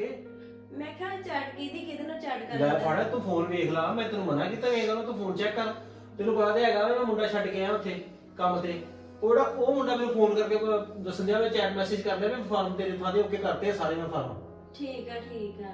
ਕੇ ਮੈਂ ਕਿਹਾ ਚੈਟ ਕੀਤੀ ਕਿਹਦੇ ਨਾਲ ਚੈਟ ਲੈ ਕਰਨਾ ਫੜ ਤੂੰ ਫੋਨ ਵੇਖ ਲਾ ਮੈਂ ਤੈਨੂੰ ਮਨਾ ਕੀਤਾ ਵੇਖ ਲਾ ਤੂੰ ਫੋਨ ਚੈੱਕ ਕਰ। ਤੈਨੂੰ ਪਤਾ ਤੇ ਹੈਗਾ ਮੈਂ ਮੁੰਡਾ ਛੱਡ ਕੇ ਆਇਆ ਉੱਥੇ ਕੰਮ ਤੇ। ਉਹਦਾ ਉਹ ਮੁੰਡਾ ਮੈਨੂੰ ਫੋਨ ਕਰਕੇ ਦੱਸਣ ਦਿਆ ਮੈਂ ਚੈਟ ਮੈਸੇਜ ਕਰ ਦਿਆ ਮੈਂ ਫਾਰਮ ਤੇਰੇ ਥਾਂ ਦੇ ਓਕੇ ਕਰਤੇ ਆ ਸਾਰੇ ਮੈਂ ਫਾਰਮ ਠੀਕ ਆ ਠੀਕ ਆ।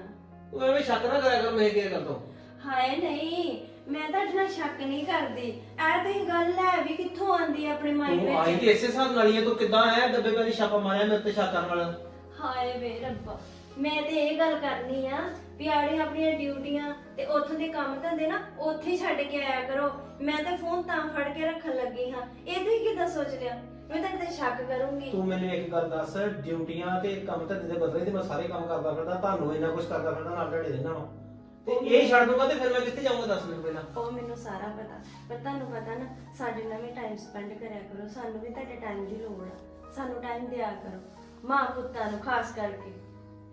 ਤੂੰ ਐਵੇਂ ਸ਼ੱਕ ਨਾ ਕਰਿਆ ਕਰ ਮੈਂ ਕੀ ਕਰਦਾ ਹਾਏ ਨਹੀਂ ਮੈਂ ਤੁਹਾਡੇ ਨਾਲ ਸ਼ੱਕ ਨਹੀਂ ਕਰਦੀ। ਇਹ ਤੇ ਗੱਲ ਹੈ ਵੀ ਕਿੱਥੋਂ ਆਂਦੀ ਆਪਣੇ ਮਾਈਂਡ ਤੂੰ ਆਈ ਵਿੱਚ? ਤੇ ਇਸੇ ਹਿਸਾਬ ਨਾਲ ਹੀ ਹੈ ਤੂੰ ਕਿੱਦਾਂ ਆਇਆ ਡੱਬੇ ਵਾਲੀ ਛਾਪਾ ਮਾਰਿਆ ਮੇਰੇ ਤੇ ਸ਼ੱਕ ਕਰਨ ਵਾਲਾ ਹਾਏ ਵੇ ਰੱਬਾ। ਮੈਂ ਤੇ ਇਹ ਗੱਲ ਕਰਨੀ ਆ ਵੀ ਆੜੇ ਆਪਣੀਆਂ ਡਿਊਟੀਆਂ ਤੇ ਉੱਥੋਂ ਦੇ ਕੰਮ ਧੰਦੇ ਨਾ ਉੱਥੇ ਹੀ ਛੱਡ ਕੇ ਆਇਆ ਕਰੋ। ਮੈਂ ਤੇ ਫੋਨ ਤਾਂ ਫੜ ਕੇ ਰੱਖਣ ਲੱਗੀ ਹਾਂ। ਇਹ ਤੁਸੀਂ ਕਿੱਦਾਂ ਸੋਚ ਲਿਆ? ਮੈਂ ਤੇ ਸ਼ੱਕ ਕਰੂੰਗੀ। ਤੂੰ ਮੈਨੂੰ ਇੱਕ ਗੱਲ ਦੱਸ ਡਿਊਟੀਆਂ ਤੇ ਕੰਮ ਧੰਦੇ ਦੇ ਬਦਲੇ ਤੇ ਮੈਂ ਸਾਰੇ ਕੰਮ ਕਰਦਾ ਫਿਰਦਾ ਤੁਹਾਨੂੰ ਇੰਨਾ ਕੁਝ ਕਰਦਾ ਫਿਰਦਾ ਨਾਲ ਢੜੇ ਰਹਿਣਾ ਵਾ ਤੇ ਇਹ ਛੱਡ ਦੂੰਗਾ ਤੇ ਫਿਰ ਮੈਂ ਕਿੱਥੇ ਜਾਊਂਗਾ ਦੱਸ ਮੈਨੂੰ ਪਹਿਲਾਂ। ਉਹ ਮੈਨੂੰ ਸਾਰਾ ਪਤਾ ਪਰ ਤੁਹਾਨੂੰ ਪਤਾ ਨਾ ਸਾਡੇ ਨਾਲ ਵੀ ਟਾਈਮ ਸਪੈਂਡ ਕਰਿਆ ਕਰੋ ਸਾਨੂੰ ਵੀ ਤੁਹਾਡੇ ਟਾਈਮ ਦੀ ਲੋੜ ਆ। ਸਾਨੂੰ ਟਾਈਮ ਦਿਆ ਕਰੋ ਮਾਂ ਪੁੱਤਾਂ ਨੂੰ ਖਾਸ ਕਰਕੇ।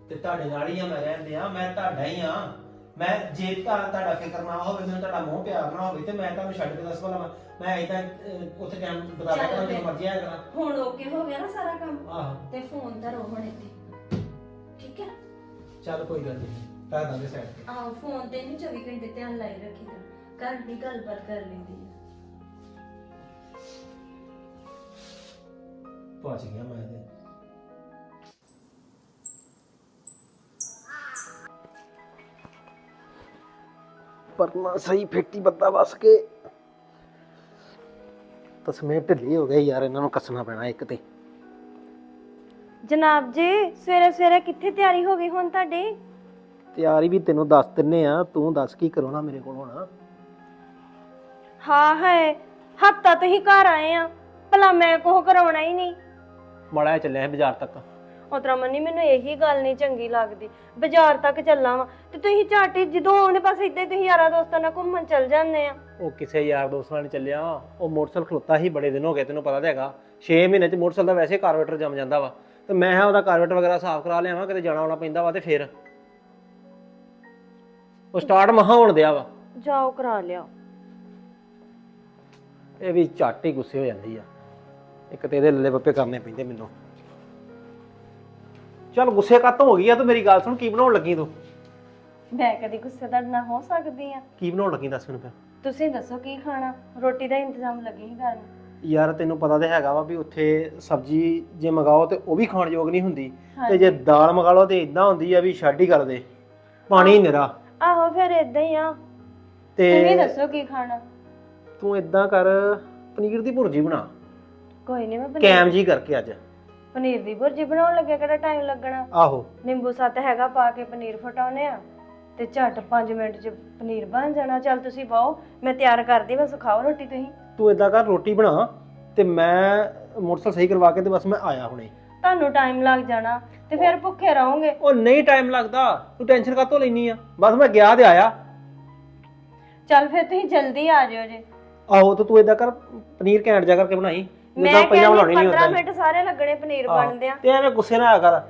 ਤੇ ਤੁਹਾਡੇ ਨਾਲ ਹੀ ਆ ਮੈਂ ਰਹਿੰਦੇ ਆ ਮੈਂ ਤੁਹਾਡਾ ਹੀ ਆ। ਮੈਂ ਜੇ ਤਾਂ ਤੁਹਾਡਾ ਫਿਕਰ ਨਾ ਹੋਵੇ ਮੈਨੂੰ ਤੁਹਾਡਾ ਮੋਹ ਪਿਆਰ ਨਾ ਹੋਵੇ ਤੇ ਮੈਂ ਤੁਹਾਨੂੰ ਛੱਡ ਕੇ ਦੱਸ ਭਲਾ ਮੈਂ- ਮੈਂ ਇਦਾਂ ਉੱਥੇ ਟਾਈਮ ਬਤਾ ਲਿਆ ਕਰਾਂ ਜਦੋਂ ਮਰਜ਼ੀ ਆਇਆ ਕਰਾਂ ਹੁਣ ਓਕੇ ਹੋ ਗਿਆ ਨਾ ਸਾਰਾ ਕੰਮ? ਆਹੋ। ਤੇ ਫੋਨ ਧਰੋ ਹੁਣ ਇੱਥੇ। ਠੀਕ ਹੈ? ਚੱਲ ਕੋਈ ਗੱਲ ਨਹੀਂ ਤਾਂ ਦਾਂਗੇ ਸਾਈਡ ਤੇ। ਆਹ ਫੋਨ ਤੇ ਨਹੀਂ 24 ਘੰਟੇ ਧਿਆਨ ਲਾਈ ਰੱਖੀਦਾ। ਘਰ ਦੀ ਗੱਲਬਾਤ ਕਰ ਲੈਂਦੀ ਆ। ਪਹੁੰਚ ਗਿਆ ਮੈਂ ਤੇ। ਪਰਨਾ ਸਹੀ ਫੇਟੀ ਬੱਦਾ ਵਸ ਕੇ। ਤਸਮੇ ਢਿੱਲੀ ਹੋ ਗਏ ਯਾਰ ਇਹਨਾਂ ਨੂੰ ਕੱਸਣਾ ਪੈਣਾ ਇੱਕ ਤੇ। ਜਨਾਬ ਜੀ ਸਵੇਰੇ ਸਵੇਰੇ ਕਿੱਥੇ ਤਿਆਰੀ ਹੋ ਗਈ ਹੁਣ ਤੁਹਾਡੀ? ਤਿਆਰੀ ਵੀ ਤੈਨੂੰ ਦੱਸ ਦਿੰਨੇ ਆ ਤੂੰ ਦੱਸ ਕੀ ਕਰਾਉਣਾ ਮੇਰੇ ਕੋਲ ਹੁਣ? ਹਾਂ ਹੈ ਹਫਤਾ ਤੁਸੀਂ ਘਰ ਆਏ ਆ ਭਲਾ ਮੈਂ ਕੋਹ ਕਰਾਉਣਾ ਹੀ ਨਹੀਂ। ਮੜਾ ਚੱਲਿਆ ਬਾਜ਼ਾਰ ਤੱਕ। ਉਤਰਾ ਮੰਨੀ ਮੈਨੂੰ ਇਹੀ ਗੱਲ ਨਹੀਂ ਚੰਗੀ ਲੱਗਦੀ। ਬਾਜ਼ਾਰ ਤੱਕ ਚੱਲਾਂ ਵਾ ਤੇ ਤੁਸੀਂ ਝਾਟੀ ਜਦੋਂ ਆਉਂਦੇ ਪਾਸੇ ਇੱਦਾਂ ਹੀ ਤੁਸੀਂ ਯਾਰਾਂ ਦੋਸਤਾਂ ਨਾਲ ਘੁੰਮਣ ਚੱਲ ਜਾਂਦੇ ਆ। ਉਹ ਕਿਸੇ ਯਾਰ ਦੋਸਤ ਨਾਲ ਨੀ ਚੱਲਿਆ। ਉਹ ਮੋਟਰਸਾਈਕਲ ਖਲੋਤਾ ਸੀ ਬੜੇ ਦਿਨ ਹੋ ਗਏ ਤੈਨੂੰ ਪਤਾ ਤਾਂ ਹੈਗਾ। 6 ਮਹੀਨੇ ਚ ਮੋਟਰਸਾਈਕਲ ਦਾ ਵੈਸੇ ਕਾਰਬੇਟਰ ਜੰਮ ਜਾਂਦਾ ਵਾ। ਤੇ ਮੈਂ ਹਾਂ ਉਹਦਾ ਕਾਰਬੇਟਰ ਵਗੈਰਾ ਸਾਫ਼ ਕਰਾ ਲਿਆਵਾਂ ਕਿਤੇ ਜਾਣਾ ਆਉਣਾ ਪੈਂਦਾ ਵਾ ਤੇ ਫਿਰ। ਉਹ ਸਟਾਰਟ ਮਹਾ ਹੋਣ ਦਿਆ ਵਾ। ਜਾਓ ਕਰਾ ਲਿਆ। ਇਹ ਵੀ ਝੱਟ ਹੀ ਗੁੱਸੇ ਹੋ ਜਾਂਦੀ ਆ। ਇੱਕ ਤੇ ਇਹਦੇ ਲੱਲੇ ਬੱਪੇ ਕਰਨੇ ਪੈਂਦੇ ਮੈਨੂੰ। ਚੱਲ ਗੁੱਸੇ ਕਾਤੋਂ ਹੋ ਗਈ ਆ ਤੂੰ ਮੇਰੀ ਗੱਲ ਸੁਣ ਕੀ ਬਣਾਉਣ ਲੱਗੀ ਤੂੰ? ਮੈਂ ਕਦੀ ਗੁੱਸੇ ਤੁਹਾਡੇ ਨਾਲ ਹੋ ਸਕਦੀ ਆ। ਕੀ ਬਣਾਉਣ ਲੱਗੀ ਦੱਸ ਮੈਨੂੰ ਫਿਰ? ਤੁਸੀਂ ਦੱਸੋ ਕੀ ਖਾਣਾ? ਰੋਟੀ ਦਾ ਇੰਤਜ਼ਾਮ ਲੱਗੀ ਸੀ ਕਰਨ ਯਾਰ ਤੈਨੂੰ ਪਤਾ ਤੇ ਹੈਗਾ ਵਾ ਵੀ ਉੱਥੇ ਸਬਜ਼ੀ ਜੇ ਮੰਗਾਓ ਤੇ ਉਹ ਵੀ ਖਾਣ ਯੋਗ ਨਹੀਂ ਹੁੰਦੀ। ਤੇ। ਜੇ ਦਾਲ ਮੰਗਾ ਲਓ ਤੇ ਇਦਾਂ ਹੁੰਦੀ ਆ ਵੀ ਛੱਡ ਹੀ ਕਰ ਦੇ ਪਾਣੀ ਨਿਰਾ। ਆਹੋ ਫਿਰ ਇਦਾਂ ਹੀ ਆ। ਤੁਸੀਂ ਤੇ ਦੱਸੋ ਕੀ ਖਾਣਾ? ਤੂੰ ਇਦਾਂ ਕਰ ਪਨੀਰ ਦੀ ਭੁਰਜੀ ਬਣਾ। ਕੋਈ ਨਹੀਂ ਮੈਂ ਪਨੀਰ ਕੈਮ ਜੀ ਕਰਕੇ ਅੱਜ। ਪਨੀਰ ਦੀ ਭੁਰਜੀ ਬਣਾਉਣ ਲੱਗੇ ਕਿਹੜਾ ਟਾਈਮ ਲੱਗਣਾ? ਆਹੋ। ਨਿੰਬੂ ਸੱਤ ਹੈਗਾ ਪਾ ਕੇ ਪਨੀਰ ਫਟਾਉਨੇ ਆ ਤੇ ਝੱਟ 5 ਮਿੰਟ ਚ ਪਨੀਰ ਬਣ ਜਾਣਾ। ਚੱਲ ਤੁਸੀਂ ਪਾਓ ਮੈਂ ਤਿਆਰ ਕਰਦੀ ਬਸ ਖਾਓ ਰੋਟੀ ਤੁਸੀਂ। ਤੂੰ ਇਦਾਂ ਕਰ ਰੋਟੀ ਬਣਾ ਤੇ ਮੈਂ ਮੋਟਰਸਾਈਕਲ ਸਹੀ ਕਰਵਾ ਕੇ ਤੇ ਬਸ ਮੈਂ ਆਇਆ ਹੁਣੇ। ਤੁਹਾਨੂੰ ਟਾਈਮ ਲੱਗ ਜਾਣਾ ਤੇ ਫਿਰ ਭੁੱਖੇ ਰਹੋਗੇ। ਉਹ ਨਹੀਂ ਟਾਈਮ ਲੱਗਦਾ ਤੂੰ ਟੈਨਸ਼ਨ ਕਾਤੋਂ ਲੈਣੀ ਆ? ਬਸ ਮੈਂ ਗਿਆ ਤੇ ਆਇਆ। ਚੱਲ ਫਿਰ ਤੁਸੀਂ ਜਲਦੀ ਆ ਜਿਓ ਜੇ। ਆਹੋ ਤੇ ਤੂੰ ਇਦਾਂ ਕਰ ਪਨੀਰ ਘੈਂਟ ਜਾ ਕਰਕੇ ਬਣਾਈ। ਮੈਂ ਪਹਿਲਾਂ ਬਣਾਉਣੀ ਕਹਿੰਦੀ ਨਹੀਂ 15 ਹੁੰਦਾ ਮਿੰਟ ਸਾਰੇ ਲੱਗਣੇ ਪਨੀਰ ਬਣਦੇ ਆ। ਤੇ ਐਵੇਂ ਗੁੱਸੇ ਨਾ ਆਇਆ ਕਰ।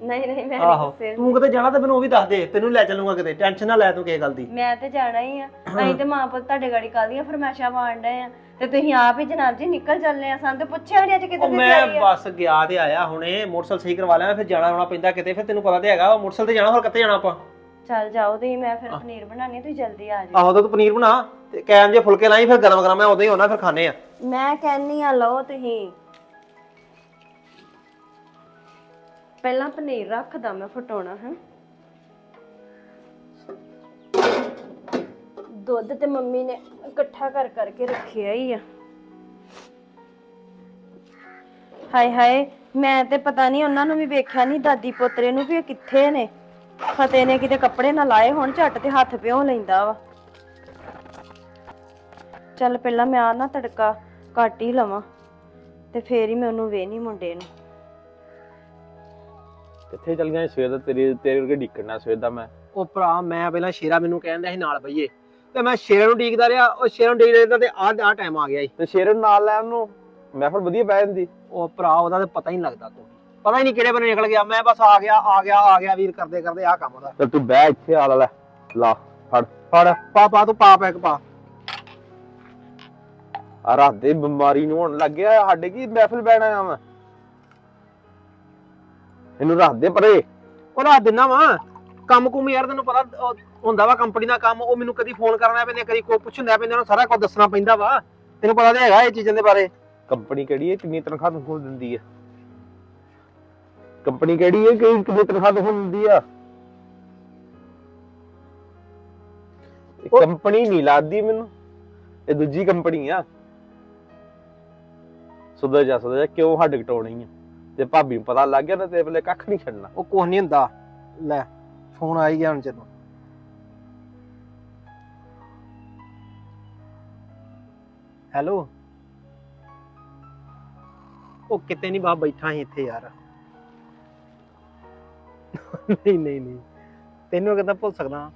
ਨਹੀਂ ਨਹੀਂ ਮੈਂ ਨਹੀਂ ਆਹੋ। ਗੁੱਸੇ। ਤੂੰ ਕਿਤੇ ਜਾਣਾ ਤੇ ਮੈਨੂੰ ਉਹ ਵੀ ਦੱਸ ਦੇ ਤੈਨੂੰ ਲੈ ਚੱਲੂਗਾ ਕਿਤੇ। ਟੈਨਸ਼ਨ ਨਾ ਲੈ ਤੂੰ ਕਿਸੇ ਗੱਲ ਦੀ। ਮੈਂ ਤੇ ਜਾਣਾ ਹੀ ਆ। ਅਸੀਂ ਤੇ ਮਾਂ ਪੁੱਤ ਤੁਹਾਡੇ ਗਾੜੀ ਕੱਲ ਦੀਆਂ ਫਰਮਾਇਸ਼ਾਂ ਪਾਣ ਡਏ ਆ। ਤੇ ਤੁਸੀਂ ਆਪ ਹੀ ਜਨਾਬ ਜੀ ਨਿਕਲ ਚੱਲੇ ਆ। ਸਾਨੂੰ ਤੇ ਪੁੱਛਿਆ ਨਹੀਂ ਅੱਜ ਕਿਤੇ ਉਹ ਦੀ ਮੈਂ ਤਿਆਰੀ ਆ ਬਸ ਗਿਆ ਤੇ ਆਇਆ ਹੁਣੇ ਮੋਟਰਸਾਈਕਲ ਸਹੀ ਕਰਵਾ ਲਿਆ ਫਿਰ ਜਾਣਾ ਆਉਣਾ ਪੈਂਦਾ ਕਿਤੇ ਫਿਰ ਤੈਨੂੰ ਪਤਾ ਤੇ ਹੈਗਾ ਉਹ ਮੋਟਰਸਾਈਕਲ ਤੇ ਜਾਣਾ ਹੋਰ ਕਿੱਥੇ ਜਾਣਾ ਆਪਾਂ? ਚੱਲ ਜਾਓ ਤੁਸੀਂ ਮੈਂ ਫਿਰ ਪਨੀਰ ਬਣਾਣੀ ਤੁਸੀਂ ਜਲਦੀ ਆ ਜਾਓ ਆਹੋ ਤਾਂ ਤੂੰ ਪਨੀਰ ਬਣਾ ਤੇ ਕੈਮ ਜੇ ਫੁਲਕੇ ਲਾਈ ਫਿਰ ਗਰਮ ਗਰਮ ਮੈਂ ਉਦੋਂ ਹੀ ਹੋਣਾ ਫਿਰ ਖਾਣੇ ਆ। ਮੈਂ ਕਹਿੰਨੀ ਆ, ਲਓ ਤੁਸੀਂ। ਪਹਿਲਾਂ ਪਨੀਰ ਰੱਖਦਾ ਮੈਂ ਫਟਾਉਣਾ, ਹੈ। ਦੁੱਧ ਤੇ ਮੰਮੀ ਨੇ ਇਕੱਠਾ ਕਰ ਕਰਕੇ ਰੱਖਿਆ ਹੀ ਆ। ਹਾਏ ਹਾਏ, ਮੈਂ ਤੇ ਪਤਾ ਨਹੀਂ ਉਹਨਾਂ ਨੂੰ ਵੀ ਵੇਖਿਆ ਨਹੀਂ, ਦਾਦੀ ਪੋਤਰੇ ਨੂੰ ਵੀ ਇਹ ਕਿੱਥੇ ਨੇ। ਫਤਿਹ ਨੇ ਕਿਤੇ ਕੱਪੜੇ ਨਾ ਲਾਏ ਹੁਣ, ਝੱਟ ਤੇ ਹੱਥ ਪਿਓ ਲੈਂਦਾ ਵਾ। ਚੱਲ ਪਹਿਲਾਂ ਮੈਂ ਆ ਨਾ ਤੜਕਾ। ਕੱਟ ਹੀ ਲਵਾਂ ਤੇ ਫੇਰ ਹੀ ਮੈਂ ਉਹਨੂੰ ਵੇਹਨੀ ਮੁੰਡੇ ਨੂੰ। ਕਿੱਥੇ ਚਲ ਗਿਆ ਸੀ ਸਵੇਰ ਦਾ? ਤੇਰੇ ਤੇਰੇ ਵਰਗੇ ਢਿੱਕਣਾ ਸਵੇਰ ਦਾ ਮੈਂ। ਉਹ ਭਰਾ ਮੈਂ ਪਹਿਲਾਂ ਸ਼ੇਰਾ ਮੈਨੂੰ ਕਹਿੰਦਾ ਸੀ ਨਾਲ ਬਈਏ। ਤੇ ਮੈਂ ਸ਼ੇਰਾ ਨੂੰ ਡੀਕਦਾ ਰਿਹਾ ਉਹ ਸ਼ੇਰਾ ਨੂੰ ਡੀਕਦਾ ਤੇ ਆਹ ਆਹ ਟਾਈਮ ਆ ਗਿਆ ਸੀ। ਤੇ ਸ਼ੇਰ ਨੂੰ ਨਾਲ ਲੈ ਉਹਨੂੰ ਮੈਂ ਫਿਰ ਵਧੀਆ ਬਹਿ ਜਾਂਦੀ। ਉਹ ਭਰਾ ਉਹਦਾ ਤੇ ਪਤਾ ਹੀ ਨਹੀਂ ਲੱਗਦਾ ਤੂੰ। ਪਤਾ ਹੀ ਨਹੀਂ ਕਿਹੜੇ ਬੰਨੇ ਨਿਕਲ ਗਿਆ। ਮੈਂ ਬਸ ਆ ਗਿਆ ਆ ਗਿਆ ਆ ਗਿਆ ਵੀਰ ਕਰਦੇ ਕਰਦੇ ਆਹ ਕੰਮ ਉਹਦਾ। ਤੇ ਤੂੰ ਬਹਿ ਇੱਥੇ ਆ ਲੈ। ਲਾ ਫੜ। ਫੜ। ਪਾ ਪਾ ਤੂੰ ਪਾ ਪੈਕ ਪਾ। ਆ ਰਾਤ ਦੇ ਬਿਮਾਰੀ ਨੂੰ ਹੋਣ ਲੱਗਿਆ ਸਾਡੇ ਕੀ ਮਹਿਫਿਲ ਬਹਿਣਾ ਆ ਮੈਂ? ਇਹਨੂੰ ਰੱਖ ਦੇ ਪਰੇ। ਉਹਦਾ ਦਿਨਾ ਵਾ। ਕੰਮ ਕੁਮ ਯਾਰ ਤੈਨੂੰ ਪਤਾ ਉਹ ਹੁੰਦਾ ਵਾ ਕੰਪਨੀ ਦਾ ਕੰਮ ਉਹ ਮੈਨੂੰ ਕਦੀ ਫੋਨ ਕਰਨਾ ਪੈਂਦਾ ਕਦੀ ਕੋਈ ਪੁੱਛਣਾ ਪੈਂਦਾ ਉਹਨੂੰ ਸਾਰਾ ਕੁਝ ਦੱਸਣਾ ਪੈਂਦਾ ਵਾ। ਤੈਨੂੰ ਪਤਾ ਤੇ ਹੈਗਾ ਇਹ ਚੀਜ਼ਾਂ ਦੇ ਬਾਰੇ। ਕੰਪਨੀ ਕਿਹੜੀ ਹੈ? ਕਿੰਨੀ ਤਨਖਾਹ ਤੁਹਾਨੂੰ ਦਿੰਦੀ ਹੈ? ਕੰਪਨੀ ਕਿਹੜੀ ਹੈ? ਕਿ ਕਿੰਨੀ ਤਨਖਾਹ ਤੁਹਾਨੂੰ ਦਿੰਦੀ ਆ? ਉਹ- ਕੰਪਨੀ ਨਹੀਂ ਲੱਗਦੀ ਮੈਨੂੰ। ਇਹ ਦੂਜੀ ਕੰਪਨੀ ਆ। ਸੁਧਰ ਜਾ ਸੁਧਰ ਜਾ ਕਿਉਂ ਹੱਡ ਕਟਾਉਣੀ ਆ? ਜੇ ਭਾਬੀ ਨੂੰ ਪਤਾ ਲੱਗ ਗਿਆ ਨਾ ਤੇ ਵੇਲੇ ਕੱਖ ਨਹੀਂ ਛੱਡਣਾ। ਉਹ ਕੁਝ ਨਹੀਂ ਹੁੰਦਾ। ਲੈ ਫੋਨ ਆ ਹੀ ਗਿਆ ਹੁਣ ਜਦੋਂ। ਹੈਲੋ? ਉਹ ਕਿਤੇ ਨਹੀਂ ਬਾ ਬੈਠਾ ਸੀ ਇੱਥੇ ਯਾਰ। ਨਹੀਂ ਨਹੀਂ ਨਹੀਂ। ਤੈਨੂੰ ਕਿਦਾਂ ਭੁੱਲ ਸਕਦਾ?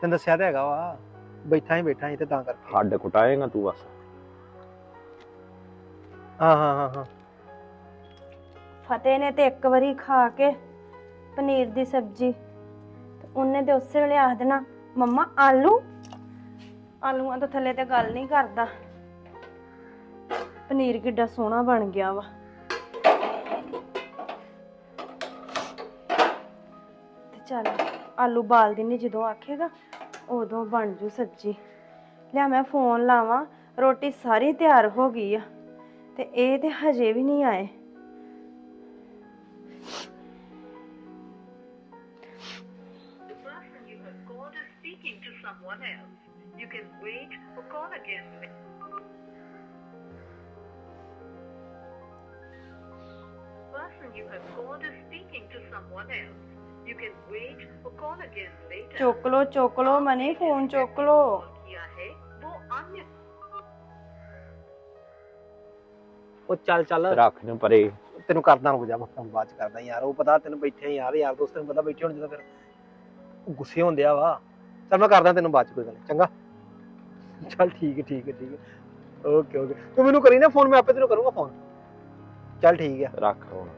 ਤੈਨੂੰ ਦੱਸਿਆ ਤਾਂ ਹੈਗਾ ਵਾ। ਬੈਠਾ ਹੀ ਬੈਠਾ ਸੀ ਤੇ ਤਾਂ ਕਰਕੇ। ਹੱਡ ਕਟਾਏਗਾ ਤੂੰ ਬਸ। ਹਾਂ ਹਾਂ ਹਾਂ ਹਾਂ। ਫਤਿਹ ਨੇ ਤੇ ਇੱਕ ਵਾਰੀ ਖਾ ਕੇ ਪਨੀਰ ਦੀ ਸਬਜ਼ੀ। ਤੇ ਉਹਨੇ ਤੇ ਉਸੇ ਵੇਲੇ ਆਖ ਦੇਣਾ, ਮੰਮਾ, ਆਲੂ? ਆਲੂਆਂ ਤੋਂ ਥੱਲੇ ਤੇ ਗੱਲ ਨਹੀਂ ਕਰਦਾ। ਪਨੀਰ ਕਿੱਡਾ ਸੋਹਣਾ ਬਣ ਗਿਆ ਵਾ। ਤੇ ਚੱਲ, ਆਲੂ ਬਾਲ ਦਿੰਨੀ ਜਦੋਂ ਆਖੇਗਾ, ਉਦੋਂ ਬਣ ਜੂ ਸਬਜ਼ੀ। ਲਿਆ ਮੈਂ ਫੋਨ ਲਾਵਾਂ, ਰੋਟੀ ਸਾਰੀ ਤਿਆਰ ਹੋ ਗਈ ਆ। ਤੇ ਇਹ ਤੇ ਹਜੇ ਵੀ ਨਹੀਂ ਆਏ The person you have called is speaking to someone else. You can wait or call again. The person you have called is speaking to someone else. You can wait or call again later. ਚੁੱਕ ਲੋ ਚੁੱਕ ਲੋ money phone ਚੁੱਕ ਲੋ call किया है वो अन्य ਉਹ ਚੱਲ ਚੱਲ। ਰੱਖ ਨੂੰ ਪਰੇ। ਤੈਨੂੰ ਕਰਦਾ ਰੁਕ ਜਾ ਮੈਂ ਫੋਨ ਬਾਅਦ ਚ ਕਰਦਾ ਯਾਰ। ਉਹ ਪਤਾ ਤੈਨੂੰ ਬੈਠੇ ਆ ਯਾਰ ਯਾਰ ਦੋਸਤ ਤੈਨੂੰ ਪਤਾ ਬੈਠੇ ਹੁਣ ਜਦੋਂ ਫਿਰ ਉਹ ਗੁੱਸੇ ਹੁੰਦੇ ਆ ਵਾ। ਚੱਲ ਮੈਂ ਕਰਦਾ ਤੈਨੂੰ ਬਾਅਦ ਚ ਕੋਈ ਗੱਲ ਨੀ, ਚੰਗਾ? ਚੱਲ ਠੀਕ ਹੈ ਠੀਕ ਹੈ ਠੀਕ ਹੈ। Okay okay. ਤੂੰ ਮੈਨੂੰ ਕਰੀ ਨਾ ਫੋਨ ਮੈਂ ਆਪੇ ਤੈਨੂੰ ਕਰੂੰਗਾ ਫੋਨ। ਚੱਲ ਠੀਕ ਹੈ ਰੱਖ ਹੁਣ।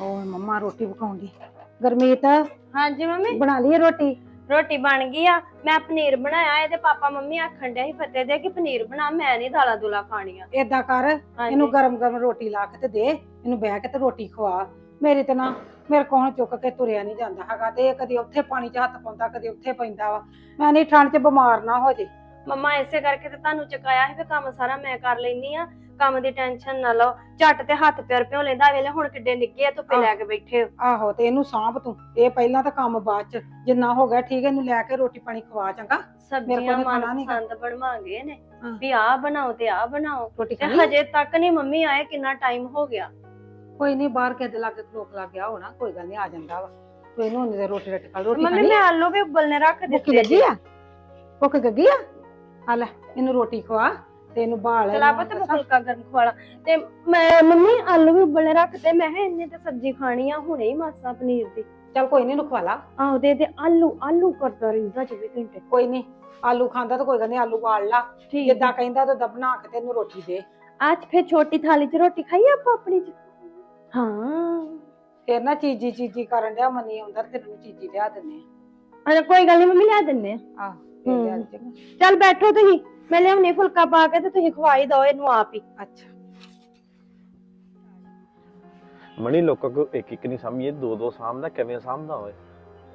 ਉਹ ਮੰਮਾ ਰੋਟੀ ਪਕਾਉਂਦੀ। ਗਰਮੀਤ ਹਾਂਜੀ ਮੰਮੀ। ਬਣਾ ਲਈ ਰੋਟੀ? ਰੋਟੀ ਬਣ ਗਈ ਆ। ਮੈਂ ਪਨੀਰ ਬਣਾਇਆ ਇਹਦੇ ਪਾਪਾ ਮੰਮੀ ਆਖਣ ਡਿਆ ਸੀ ਫਤਿਹ ਦੇ ਕਿ ਪਨੀਰ ਬਣਾ ਮੈਂ ਨਹੀਂ ਦਾਲਾਂ ਦੁਲਾ ਖਾਣੀਆਂ। ਏਦਾਂ ਕਰ ਇਹਨੂੰ ਗਰਮ ਗਰਮ ਰੋਟੀ ਲਾ ਕੇ ਤੇ ਦੇ ਇਹਨੂੰ ਬਹਿ ਕੇ ਤੇ ਰੋਟੀ ਖਵਾ। ਮੇਰੀ ਤੇ ਨਾ ਮੇਰੇ ਕੋਲ ਚੁੱਕ ਕੇ ਤੁਰਿਆ ਨਹੀਂ ਜਾਂਦਾ ਹੈਗਾ ਤੇ ਇਹ ਕਦੀ ਉੱਥੇ ਪਾਣੀ 'ਚ ਹੱਥ ਪਾਉਂਦਾ ਕਦੀ ਉੱਥੇ ਪੈਂਦਾ ਵਾ। ਮੈਂ ਨਹੀਂ ਠੰਡ 'ਚ ਬਿਮਾਰ ਨਾ ਹੋ ਜੇ। ਮੰਮਾ ਇਸੇ ਕਰਕੇ ਤੇ ਤੁਹਾਨੂੰ ਚੁਕਾਇਆ ਸੀ ਵੀ ਕੰਮ ਸਾਰਾ ਮੈਂ ਕਰ ਲੈਣੀ ਆ। ਕੰਮ ਦੀ ਟੈਨਸ਼ਨ ਨਾ ਲਓ ਝੱਟ ਤੇ ਹੱਥ ਪੈਰ ਪਿਓ ਲੈਂਦਾ ਵੇਲੇ ਹੁਣ ਕਿੱਡੇ ਨਿੱਕੇ ਆ ਧੁੱਪੇ ਲੈ ਕੇ ਬੈਠੇ ਹੋ। ਆਹੋ ਤੇ ਇਹਨੂੰ ਸਾਂਭ ਤੂੰ ਇਹ ਪਹਿਲਾਂ ਤਾਂ ਕੰਮ ਬਾਅਦ 'ਚ ਜਿੰਨਾ ਹੋ ਗਿਆ ਠੀਕ ਹੈ ਇਹਨੂੰ ਲੈ ਕੇ ਰੋਟੀ ਪਾਣੀ ਖਵਾ ਚੰਗਾ। ਸਬਜ਼ੀਆਂ। ਮਨਪਸੰਦ ਬਣਵਾਂਗੇ ਨੇ। ਵੀ ਆਹ ਬਣਾਓ ਤੇ ਆਹ ਬਣਾਓ ਤੇ ਹਜੇ ਤੱਕ ਨਹੀਂ ਮੰਮੀ ਆਏ ਕਿੰਨਾ ਟਾਈਮ ਹੋ ਗਿਆ। ਕੋਈ ਨਹੀਂ ਬਾਹਰ ਕਿਤੇ ਲੱਗ ਲੋਕ ਲੱਗ ਗਿਆ ਹੋਣਾ ਕੋਈ ਗੱਲ ਨਹੀਂ ਆ ਜਾਂਦਾ ਵਾ। ਤੂੰ ਇਹਨੂੰ ਉਹਨੇ ਦੇ ਰੋਟੀ ਰੱਟੀ ਖਾ ਰੋਟੀ ਮੰਮੀ ਮੈਂ ਆਲੂ ਵੀ ਉਬਲਨੇ ਰੱਖ ਭੁੱਖ ਦਿੱਤੇ ਲੱਗੀ ਆ? ਭੁੱਖ ਲੱਗੀ ਆ? ਆ ਲੈ ਇਹਨੂੰ ਰੋਟੀ ਖਵਾ। ਤੇ ਇਹਨੂੰ ਬਾਲ ਚਲਾ ਪਤ ਮੈਂ ਫੁਲਕਾ ਗਰਮ ਖਵਾਲਾ। ਤੇ ਮੈਂ ਮੰਮੀ ਆਲੂ ਵੀ ਉਬਲਨੇ ਰੱਖਤੇ ਮੈਂ ਕਿਹਾ ਇੰਨੇ ਤੇ ਸਬਜ਼ੀ ਖਾਣੀ ਆ ਹੁਣੇ ਹੀ ਮਾਸਾ ਪਨੀਰ ਦੀ। ਚੱਲ ਕੋਈ ਨਹੀਂ ਖਵਾ ਲਾ ਆਹੋ ਦੇ ਦੇ ਆਲੂ ਆਲੂ ਕਰਦਾ ਰਹਿੰਦਾ 24 ਘੰਟੇ ਕੋਈ ਨਹੀਂ ਆਲੂ ਖਾਂਦਾ ਤਾਂ ਕੋਈ ਗੱਲ ਨਹੀਂ ਆਲੂ ਬਾਲ ਲਾ। ਠੀਕ ਜਿੱਦਾਂ ਕਹਿੰਦਾ ਤਾਂ ਬਣਾ ਕੇ ਤੇ ਇਹਨੂੰ ਰੋਟੀ ਦੇ। ਅੱਜ ਫੇਰ ਛੋਟੀ ਥਾਲੀ 'ਚ ਰੋਟੀ ਖਾਈ ਆਪਾਂ ਆਪਣੀ 'ਚ? ਹਾਂ। ਫਿਰ ਨਾ ਚੀਜੀ ਚੀਜੀ ਕਰਨ ਡਿਆ ਮਨੀ ਆਉਂਦਾ ਤੇ ਤੈਨੂੰ ਚੀਜੀ ਲਿਆ ਦਿੰਨੇ ਅਰੇ ਕੋਈ ਗੱਲ ਨਹੀਂ ਮੰਮੀ ਲਿਆ ਦਿੰਨੇ ਆ। ਆਹ ਫਿਰ ਲਿਆ ਹਮ। ਦੇ ਚੰਗਾ। ਚੱਲ ਬੈਠੋ ਤੁਸੀਂ। ਮੈਂ ਲਿਆਉਣੀ ਫੁਲਕਾ ਪਾ ਕੇ ਤੇ ਤੁਸੀਂ ਖਵਾਈ ਦਿਓ ਇਹਨੂੰ ਆਪ ਹੀ। ਅੱਛਾ। ਮਣੀ ਲੋਕਾਂ ਕੋ ਇੱਕ ਇੱਕ ਨਹੀਂ ਸਮਝੇ ਦੋ ਦੋ ਸਾਹਮਣਾ ਕਿਵੇਂ ਸਾਹਮਣਾ ਹੋਏ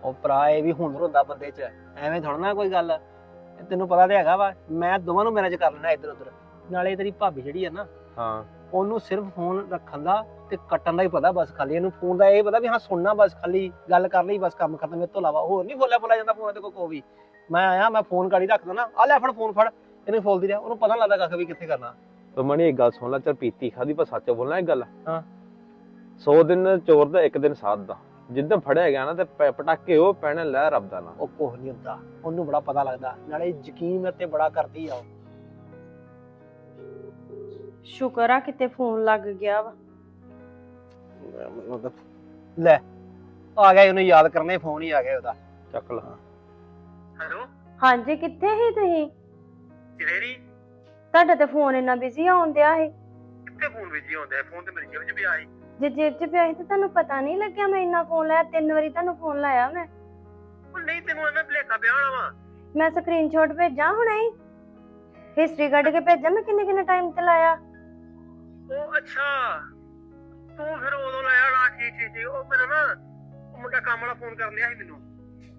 ਉਹ ਭਰਾ ਇਹ ਵੀ ਹੁਨਰ ਹੁੰਦਾ ਬੰਦੇ 'ਚ ਐਵੇਂ ਥੋੜਾ ਨਾ ਕੋਈ ਗੱਲ। ਇਹ ਤੈਨੂੰ ਪਤਾ ਤੇ ਹੈਗਾ ਵਾ ਮੈਂ ਦੋਵਾਂ ਨੂੰ ਮੈਨੇਜ ਕਰ ਲੈਣਾ ਇੱਧਰ ਉੱਧਰ ਨਾਲੇ ਤੇਰੀ ਭਾਬੀ ਜਿਹੜੀ ਆ ਨਾ ਹਾਂ। ਉਹਨੂੰ ਸਿਰਫ ਫੋਨ ਰੱਖਣ ਦਾ ਤੇ ਕੱਟਣ ਦਾ ਹੀ ਪਤਾ ਬਸ ਖਾਲੀ। ਇਹਨੂੰ ਫੋਨ ਦਾ ਇਹ ਪਤਾ ਵੀ ਹਾਂ ਸੁਣਨਾ ਬਸ ਖਾਲੀ ਗੱਲ ਕਰ ਲਈ ਬਸ ਕੰਮ ਖਤਮ। ਇਹ ਤੋਂ ਇਲਾਵਾ ਹੋਰ ਨਹੀਂ ਬੋਲਿਆ ਬੋਲਿਆ ਜਾਂਦਾ ਫੋਨ ਤੇ ਕੋਈ ਕੋ ਵੀ। ਮੈਂ ਆਇਆ ਮੈਂ ਫੋਨ ਕਾੜੀ ਰੱਖਦਾ ਨਾ ਆ ਲੈ ਫੜ ਫੋਨ ਫੜ। ਇਹਨੂੰ ਫੋਲਦੀ ਰਿਹਾ ਉਹਨੂੰ ਪਤਾ ਲੱਗਦਾ ਕੱਖ ਵੀ ਕਿੱਥੇ ਕਰਨਾ। ਤੇ ਮਣੀ ਇੱਕ ਗੱਲ ਸੁਣ ਲੈ ਚਲ ਪੀਤੀ ਖਾਦੀ ਪਰ ਸੱਚ ਬੋਲਣਾ ਇੱਕ ਗੱਲ। ਹਾਂ। 100 ਦਿਨ ਚੋਰ ਦਾ ਇੱਕ ਦਿਨ ਸਾਧ ਦਾ। ਜਿੱਦਾਂ ਫੜਿਆ ਗਿਆ ਨਾ ਤੇ ਪ- ਪਟਾਕੇ ਉਹ ਪੈਣੇ ਲੈ ਰੱਬ ਦਾ ਨਾ। ਉਹ ਕੁਝ ਨਹੀਂ ਹੁੰਦਾ ਉਹਨੂੰ ਬੜਾ ਪਤਾ ਲੱਗਦਾ। ਨਾਲੇ ਯਕੀਨ ਮੇਰੇ ਤੇ ਬੜਾ ਕਰਦੀ ਆ ਉਹ। ਸ਼ੁਕਰ ਆ ਕਿਤੇ ਫੋਨ ਲੱਗ ਗਿਆ ਵਾ। ਲੈ ਆ ਗਿਆ ਉਹਨੂੰ ਯਾਦ ਕਰਨੇ ਫੋਨ ਹੀ ਆ ਗਿਆ ਉਹਦਾ। ਚੱਕ ਲਾ। हेलो ਹਾਂਜੀ ਕਿੱਥੇ ਸੀ ਤੁਸੀਂ? ਕਿਹੜੀ ਤੁਹਾਡਾ ਤੇ ਫੋਨ ਇੰਨਾ ਬਿਜ਼ੀ ਆਉਂਦਿਆ ਸੀ। ਕਿੱਥੇ ਫੋਨ ਬਿਜ਼ੀ ਹੁੰਦਾ ਹੈ ਫੋਨ ਤੇ ਮੇਰੀ ਜੇਬ 'ਚ ਪਿਆ ਸੀ ਜੇ ਜੇਬ 'ਚ ਪਿਆ ਸੀ ਤੇ ਤੁਹਾਨੂੰ ਪਤਾ ਨਹੀਂ ਲੱਗਿਆ ਮੈਂ ਇੰਨਾ ਫੋਨ ਲਾਇਆ ਤਿੰਨ ਵਾਰੀ ਤੁਹਾਨੂੰ ਫੋਨ ਲਾਇਆ ਮੈਂ। ਉਹ ਨਹੀਂ ਤੈਨੂੰ ਐਵੇਂ ਭਲੇਖਾ ਪਿਆ ਹੋਣਾ ਵਾ। ਮੈਂ ਸਕਰੀਨਸ਼ਾਟ ਭੇਜਾਂ ਹੁਣੇ ਹੀ? ਹਿਸਟਰੀ ਕੱਢ ਕੇ ਭੇਜਾਂ ਮੈਂ ਕਿੰਨੇ ਕਿੰਨੇ ਟਾਈਮ ਤੇ ਲਾਇਆ? ਉਹ ਅੱਛਾ ਤੂੰ ਫਿਰ ਉਦੋਂ ਲਾਇਆ ਨਾ ਠੀਕ ਠੀਕ ਠੀਕ ਉਹ ਮੇਰਾ ਨਾ ਮੁੰਡਾ ਕੰਮ ਵਾਲਾ ਫੋਨ ਕਰਨ ਲਿਆ ਸੀ ਮੈਨੂੰ।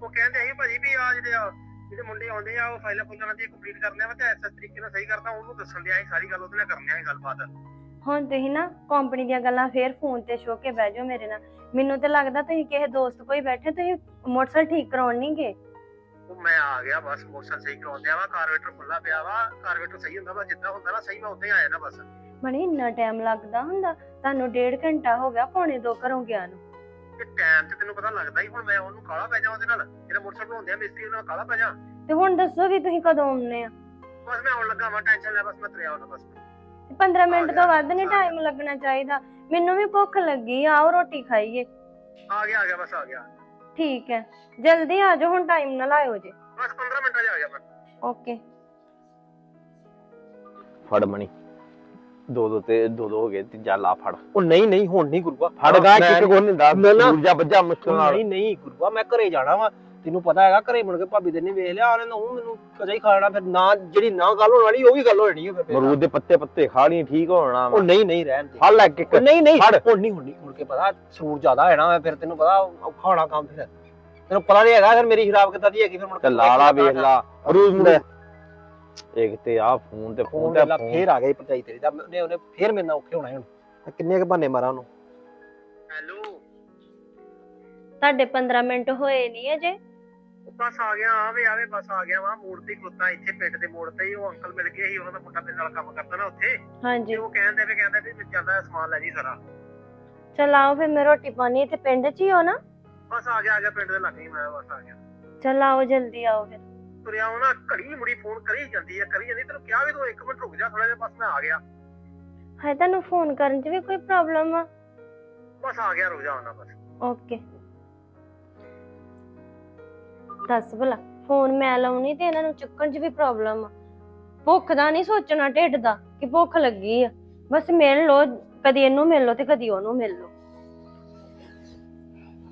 ਉਹ ਕਹਿੰਦੇ ਸੀ ਭਾਜੀ ਵੀ ਆ ਜਿਹੜੇ ਆ ਜਿਹੜੇ ਮੁੰਡੇ ਆਉਂਦੇ ਆ ਉਹ ਫਾਈਲਾਂ ਫੁਲਾਂ ਦੀ ਕੰਪਲੀਟ ਕਰਨੇ ਆ ਤੇ ਐਸ ਤਰੀਕੇ ਨਾਲ ਸਹੀ ਕਰਦਾ ਉਹਨੂੰ ਦੱਸਣ ਦਿਆ ਸੀ ਸਾਰੀ ਗੱਲ ਉਹਦੇ ਨਾਲ ਕਰਨੀ ਆ ਗੱਲਬਾਤ। ਹੁਣ ਤੁਸੀਂ ਨਾ ਕੰਪਨੀ ਦੀਆਂ ਗੱਲਾਂ ਫੇਰ ਫੋਨ ਤੇ ਸ਼ੋ ਕੇ ਬਹਿ ਜਾਓ ਮੇਰੇ ਨਾਲ। ਮੈਨੂੰ ਤੇ ਲੱਗਦਾ ਤੁਸੀਂ ਕਿਸੇ ਦੋਸਤ ਕੋਈ ਬੈਠੇ ਤੁਸੀਂ ਮੋਟਰਸਾਈਕਲ ਠੀਕ ਕਰਾਉਣ ਨਹੀਂ ਗਏ। ਉਹ ਮੈਂ ਆ ਗਿਆ ਬਸ ਮੋਸ਼ਨ ਸਹੀ ਕਰਾਉਂਦੇ ਆ ਵਾ ਕਾਰਵੇਟਰ ਖੁੱਲਾ ਪਿਆ ਵਾ ਕਾਰਵੇਟਰ ਸਹੀ ਹੁੰਦਾ ਵਾ ਜਿੱਦਾਂ ਹੁੰਦਾ ਨਾ ਸਹੀ ਮੈਂ ਉਦਾਂ ਹੀ ਆ ਜਾਣਾ ਬਸ। ਮਣੀ ਇੰਨਾ ਟਾਈਮ ਲੱਗਦਾ ਹੁੰਦਾ ਤੁਹਾਨੂੰ ਡੇਢ ਘੰਟਾ ਹੋ ਗਿਆ ਪੌਣੇ ਦੋ ਘਰੋਂ ਗਿਆ ਨੂੰ। ਤੇ ਟਾਈਮ ਤੇ ਤੈਨੂੰ ਪਤਾ ਲੱਗਦਾ ਹੀ ਹੁਣ ਮੈਂ ਉਹਨੂੰ ਕਾਲਾ ਪੈ ਜਾ ਉਹਦੇ ਨਾਲ? ਜਿਹੜਾ ਮੋਟਰਸਾਈਕਲ ਬਣਾਉਂਦੇ ਆ ਮਿਸਤਰੀ ਉਹਨਾਂ ਕਾਲਾ ਪੈ ਜਾ ਤੇ ਹੁਣ ਦੱਸੋ ਵੀ ਤੁਸੀਂ ਕਦੋਂ ਆਉਣੇ ਆ? ਬਸ ਮੈਂ ਆਉਣ ਲੱਗਾ ਵਾਂ ਟੈਨਸ਼ਨ ਲੈ ਬਸ ਮੈਂ ਤੁਰਿਆ ਆਉਣਾ ਬਸ। 15 ਮਿੰਟ ਤੋਂ ਵੱਧ ਨਹੀਂ ਟਾਈਮ ਲੱਗਣਾ ਚਾਹੀਦਾ। ਮੈਨੂੰ ਵੀ ਭੁੱਖ ਲੱਗੀ ਆ ਆਓ ਰੋਟੀ ਖਾਈਏ। ਆ ਗਿਆ ਆ ਗਿਆ ਬਸ ਆ ਗਿਆ। ਠੀਕ ਹੈ ਜਲਦੀ ਆ ਜਾਓ ਹੁਣ ਟਾਈਮ ਨਾ ਲਾਇਓ ਜੇ। ਬਸ 15 ਮਿੰਟਾਂ 'ਚ ਆ ਗਿਆ ਮੈਂ। ਓਕੇ ਫੜ ਮਣੀ। ਦੋ ਦੋ ਤੇ ਦੋ ਦੋ ਹੋ ਗਏ ਤੀਜਾ ਲਾ ਫੜ। ਉਹ ਨਹੀਂ ਨਹੀਂ ਹੁਣ ਨਹੀਂ ਗੁਰੂਆ ਫੜ ਗਾ ਇੱਕ ਕੋ ਨਹੀਂ ਦਾ ਨਾ, ਨਾ। ਦੂਜਾ ਬੱਜਾ ਮੁਸ਼ਕਲ ਨਾਲ। ਨਹੀਂ ਨਹੀਂ ਗੁਰੂਆ ਮੈਂ ਘਰੇ ਜਾਣਾ ਵਾ। ਤੈਨੂੰ ਪਤਾ ਹੈਗਾ ਘਰੇ ਮੁੜ ਕੇ ਭਾਬੀ ਦੇ ਨੇ ਵੇਖ ਲਿਆ ਉਹਨੇ ਉਹ ਮੈਨੂੰ ਕਦੇ ਹੀ ਖਾਣਾ ਫਿਰ ਨਾ ਜਿਹੜੀ ਨਾ ਗੱਲ ਹੋਣ ਵਾਲੀ ਉਹ ਵੀ ਗੱਲ ਹੋ ਜਾਣੀ ਫਿਰ। ਮਰੂਦ ਦੇ ਪੱਤੇ ਪੱਤੇ ਖਾਣੀ ਠੀਕ ਹੋਣਾ ਉਹ ਨਹੀਂ ਨਹੀਂ ਰਹਿਣ ਦੇ। ਫੜ ਲੈ ਉਹ ਨਹੀਂ ਨਹੀਂ ਫੜ। ਹੁਣ ਨਹੀਂ ਹੁਣ ਨਹੀਂ ਮੁੜ ਕੇ ਪਤਾ ਸੂਰ ਜ਼ਿਆਦਾ ਹੈ ਨਾ ਫਿਰ ਤੈਨੂੰ ਪਤਾ ਔਖਾ ਹੋਣਾ ਕੰਮ ਫਿਰ। ਤੈਨੂੰ ਪਤਾ ਨਹੀਂ ਹੈਗਾ ਫਿਰ ਮੇਰੀ ਸ਼ਰਾਬ ਕਿੱਦਾਂ ਦੀ ਹੈਗੀ ਫਿਰ ਮੁੜ ਤੇ ਲਾਲਾ ਵੇਖ ਲਾ। ਮਰੂਦ ਮੁੰਡੇ ਇੱਕ ਤੇ ਆ ਫੋਨ ਤੇ ਫੋਨ ਤੇ ਫੋਨ। ਫੇਰ ਆ ਗਈ ਭਰਜਾਈ ਤੇਰੀ ਦਾ। ਉਹਨੇ ਉਹਨੇ ਫੇਰ ਮੇਰੇ ਨਾਲ ਔਖੇ ਹੋਣਾ ਹੁਣ। ਮੈਂ ਕਿੰਨੇ ਕ ਬਹਾਨੇ ਮਾਰਾਂ ਉਹਨੂੰ? ਹੈਲੋ। ਤੁਹਾਡੇ 15 ਮਿੰਟ ਹੋਏ ਨਹੀਂ ਅਜੇ। ਬਸ ਆ ਗਿਆ ਆਵੇ ਆਵੇ ਬਸ ਆ ਗਿਆ ਵਾ ਮੋੜ ਤੇ ਖਲੋਤਾ ਇੱਥੇ ਪਿੰਡ ਦੇ ਮੋੜ ਤੇ ਹੀ। ਉਹ ਅੰਕਲ ਮਿਲ ਗਏ ਸੀ ਉਹਨਾਂ ਦਾ ਮੁੰਡਾ ਮੇਰੇ ਨਾਲ ਕੰਮ ਕਰਦਾ ਨਾ ਉੱਥੇ। ਹਾਂਜੀ। ਉਹ ਕਹਿੰਦੇ ਵੀ ਕਹਿੰਦਾ ਵੀ ਜਾਂਦਾ ਸਮਾਨ ਲੈ ਜੀ ਸਾਰਾ। ਚਲ ਆਓ ਫਿਰ ਮੈਂ ਰੋਟੀ ਪਾਣੀ ਤੇ ਪਿੰਡ 'ਚ ਹੀ ਹੋ ਨਾ। ਬਸ ਆ ਗਿਆ ਆ ਗਿਆ ਪਿੰਡ ਦੇ ਲਾਗੇ ਮੈਂ ਬਸ ਆ ਗਿਆ। ਚਲ ਆਓ ਜਲਦੀ ਆਓ ਫਿਰ। ਤੁਰਿਆ ਨਾ ਘੜੀ ਮੁੜੀ ਫੋਨ ਕਰੀ ਜਾਂਦੀ ਆ ਕਰੀ ਜਾਂਦੀ ਤੈਨੂੰ ਕਿਹਾ ਵੀ ਤੂੰ 1 ਮਿੰਟ ਰੁਕ ਜਾ ਥੋੜਾ ਜਿਹਾ ਬਸ ਮੈਂ ਆ ਗਿਆ। ਹੈ ਤੁਹਾਨੂੰ ਫੋਨ ਕਰਨ 'ਚ ਵੀ ਕੋਈ ਪ੍ਰੋਬਲਮ ਆ? ਬਸ ਆ ਗਿਆ ਰੁਕ ਜਾ ਉਹਨਾਂ ਬਸ ਓਕੇ ਦੱਸ ਭਲਾ ਫੋਨ ਮੈਂ ਲਾਉਣੀ ਤੇ ਇਹਨਾਂ ਨੂੰ ਚੁੱਕਣ 'ਚ ਵੀ ਪ੍ਰੋਬਲਮ ਆ। ਭੁੱਖ ਦਾ ਨਹੀਂ ਸੋਚਣਾ ਢਿੱਡ ਦਾ ਕਿ ਭੁੱਖ ਲੱਗੀ ਆ। ਬਸ ਮਿਲ ਲੋ ਕਦੀ ਇਹਨੂੰ ਮਿਲ ਲੋ ਤੇ ਕਦੀ ਉਹਨੂੰ ਮਿਲ ਲੋ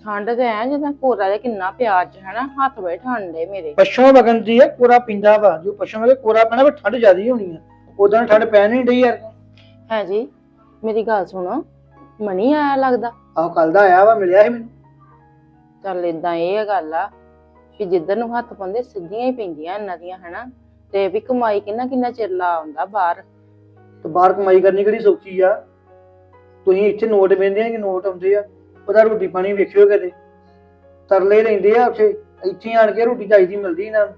ਠੰਡ ਤੇ ਐ ਜਿੱਦਾਂ ਕੋਰਾ ਜਿਹਾ ਕਿੰਨਾ ਪਿਆਰ ਚ ਹੈਨਾ? ਹੱਥ ਬੜੇ ਠੰਡੇ ਮੇਰੇ। ਪਛੋਂ ਵਗਣ ਦੀ ਹੈ ਕੋਰਾ ਪਿੰਦਾ ਵਾ। ਜੋ ਪਛੋਂ ਵੇਲੇ ਕੋਰਾ ਪੈਣਾ ਵਾ ਠੰਡ ਜ਼ਿਆਦੀ ਹੋਣੀ ਆ। ਉਦੋਂ ਠੰਡ ਪੈ ਨਹੀਂ ਡਈ ਯਾਰ। ਹੈ ਜੀ ਮੇਰੀ ਗੱਲ ਸੁਣੋ। ਮਣੀ ਆਇਆ ਲੱਗਦਾ? ਆਹ ਕੱਲ ਦਾ ਆਇਆ ਵਾ ਮਿਲਿਆ ਸੀ ਮੈਨੂੰ। ਚੱਲ ਇਦਾਂ ਇਹ ਗੱਲ ਆ ਵੀ ਜਿੱਧਰ ਨੂੰ ਹੱਥ ਪਾਉਂਦੇ ਸਿੱਧੀਆਂ ਹੀ ਪੈਂਦੀਆਂ ਇਹਨਾਂ ਦੀਆਂ ਹੈਨਾ? ਤੇ ਵੀ ਕਮਾਈ ਕਿੰਨਾ ਕਿੰਨਾ ਚਿਰ ਲਾ ਆਉਂਦਾ ਬਾਹਰ? ਤੇ ਬਾਹਰ ਕਮਾਈ ਕਰਨੀ ਕਿਹੜੀ ਸੌਖੀ ਆ? ਤੁਸੀਂ ਇੱਥੇ ਨੋਟ ਵੇਂਦੇ ਆ ਕਿ ਨੋਟ ਆਉਂਦੇ ਆ? ਉਹਦਾ ਰੋਟੀ ਪਾਣੀ ਵੇਖਿਓ ਕਦੇ ਤਰਲੇ ਰਹਿੰਦੇ ਆ ਉੱਥੇ ਇੱਥੇ ਆਣ ਕੇ ਰੋਟੀ ਚਾਹੀਦੀ ਮਿਲਦੀ ਨੂੰ।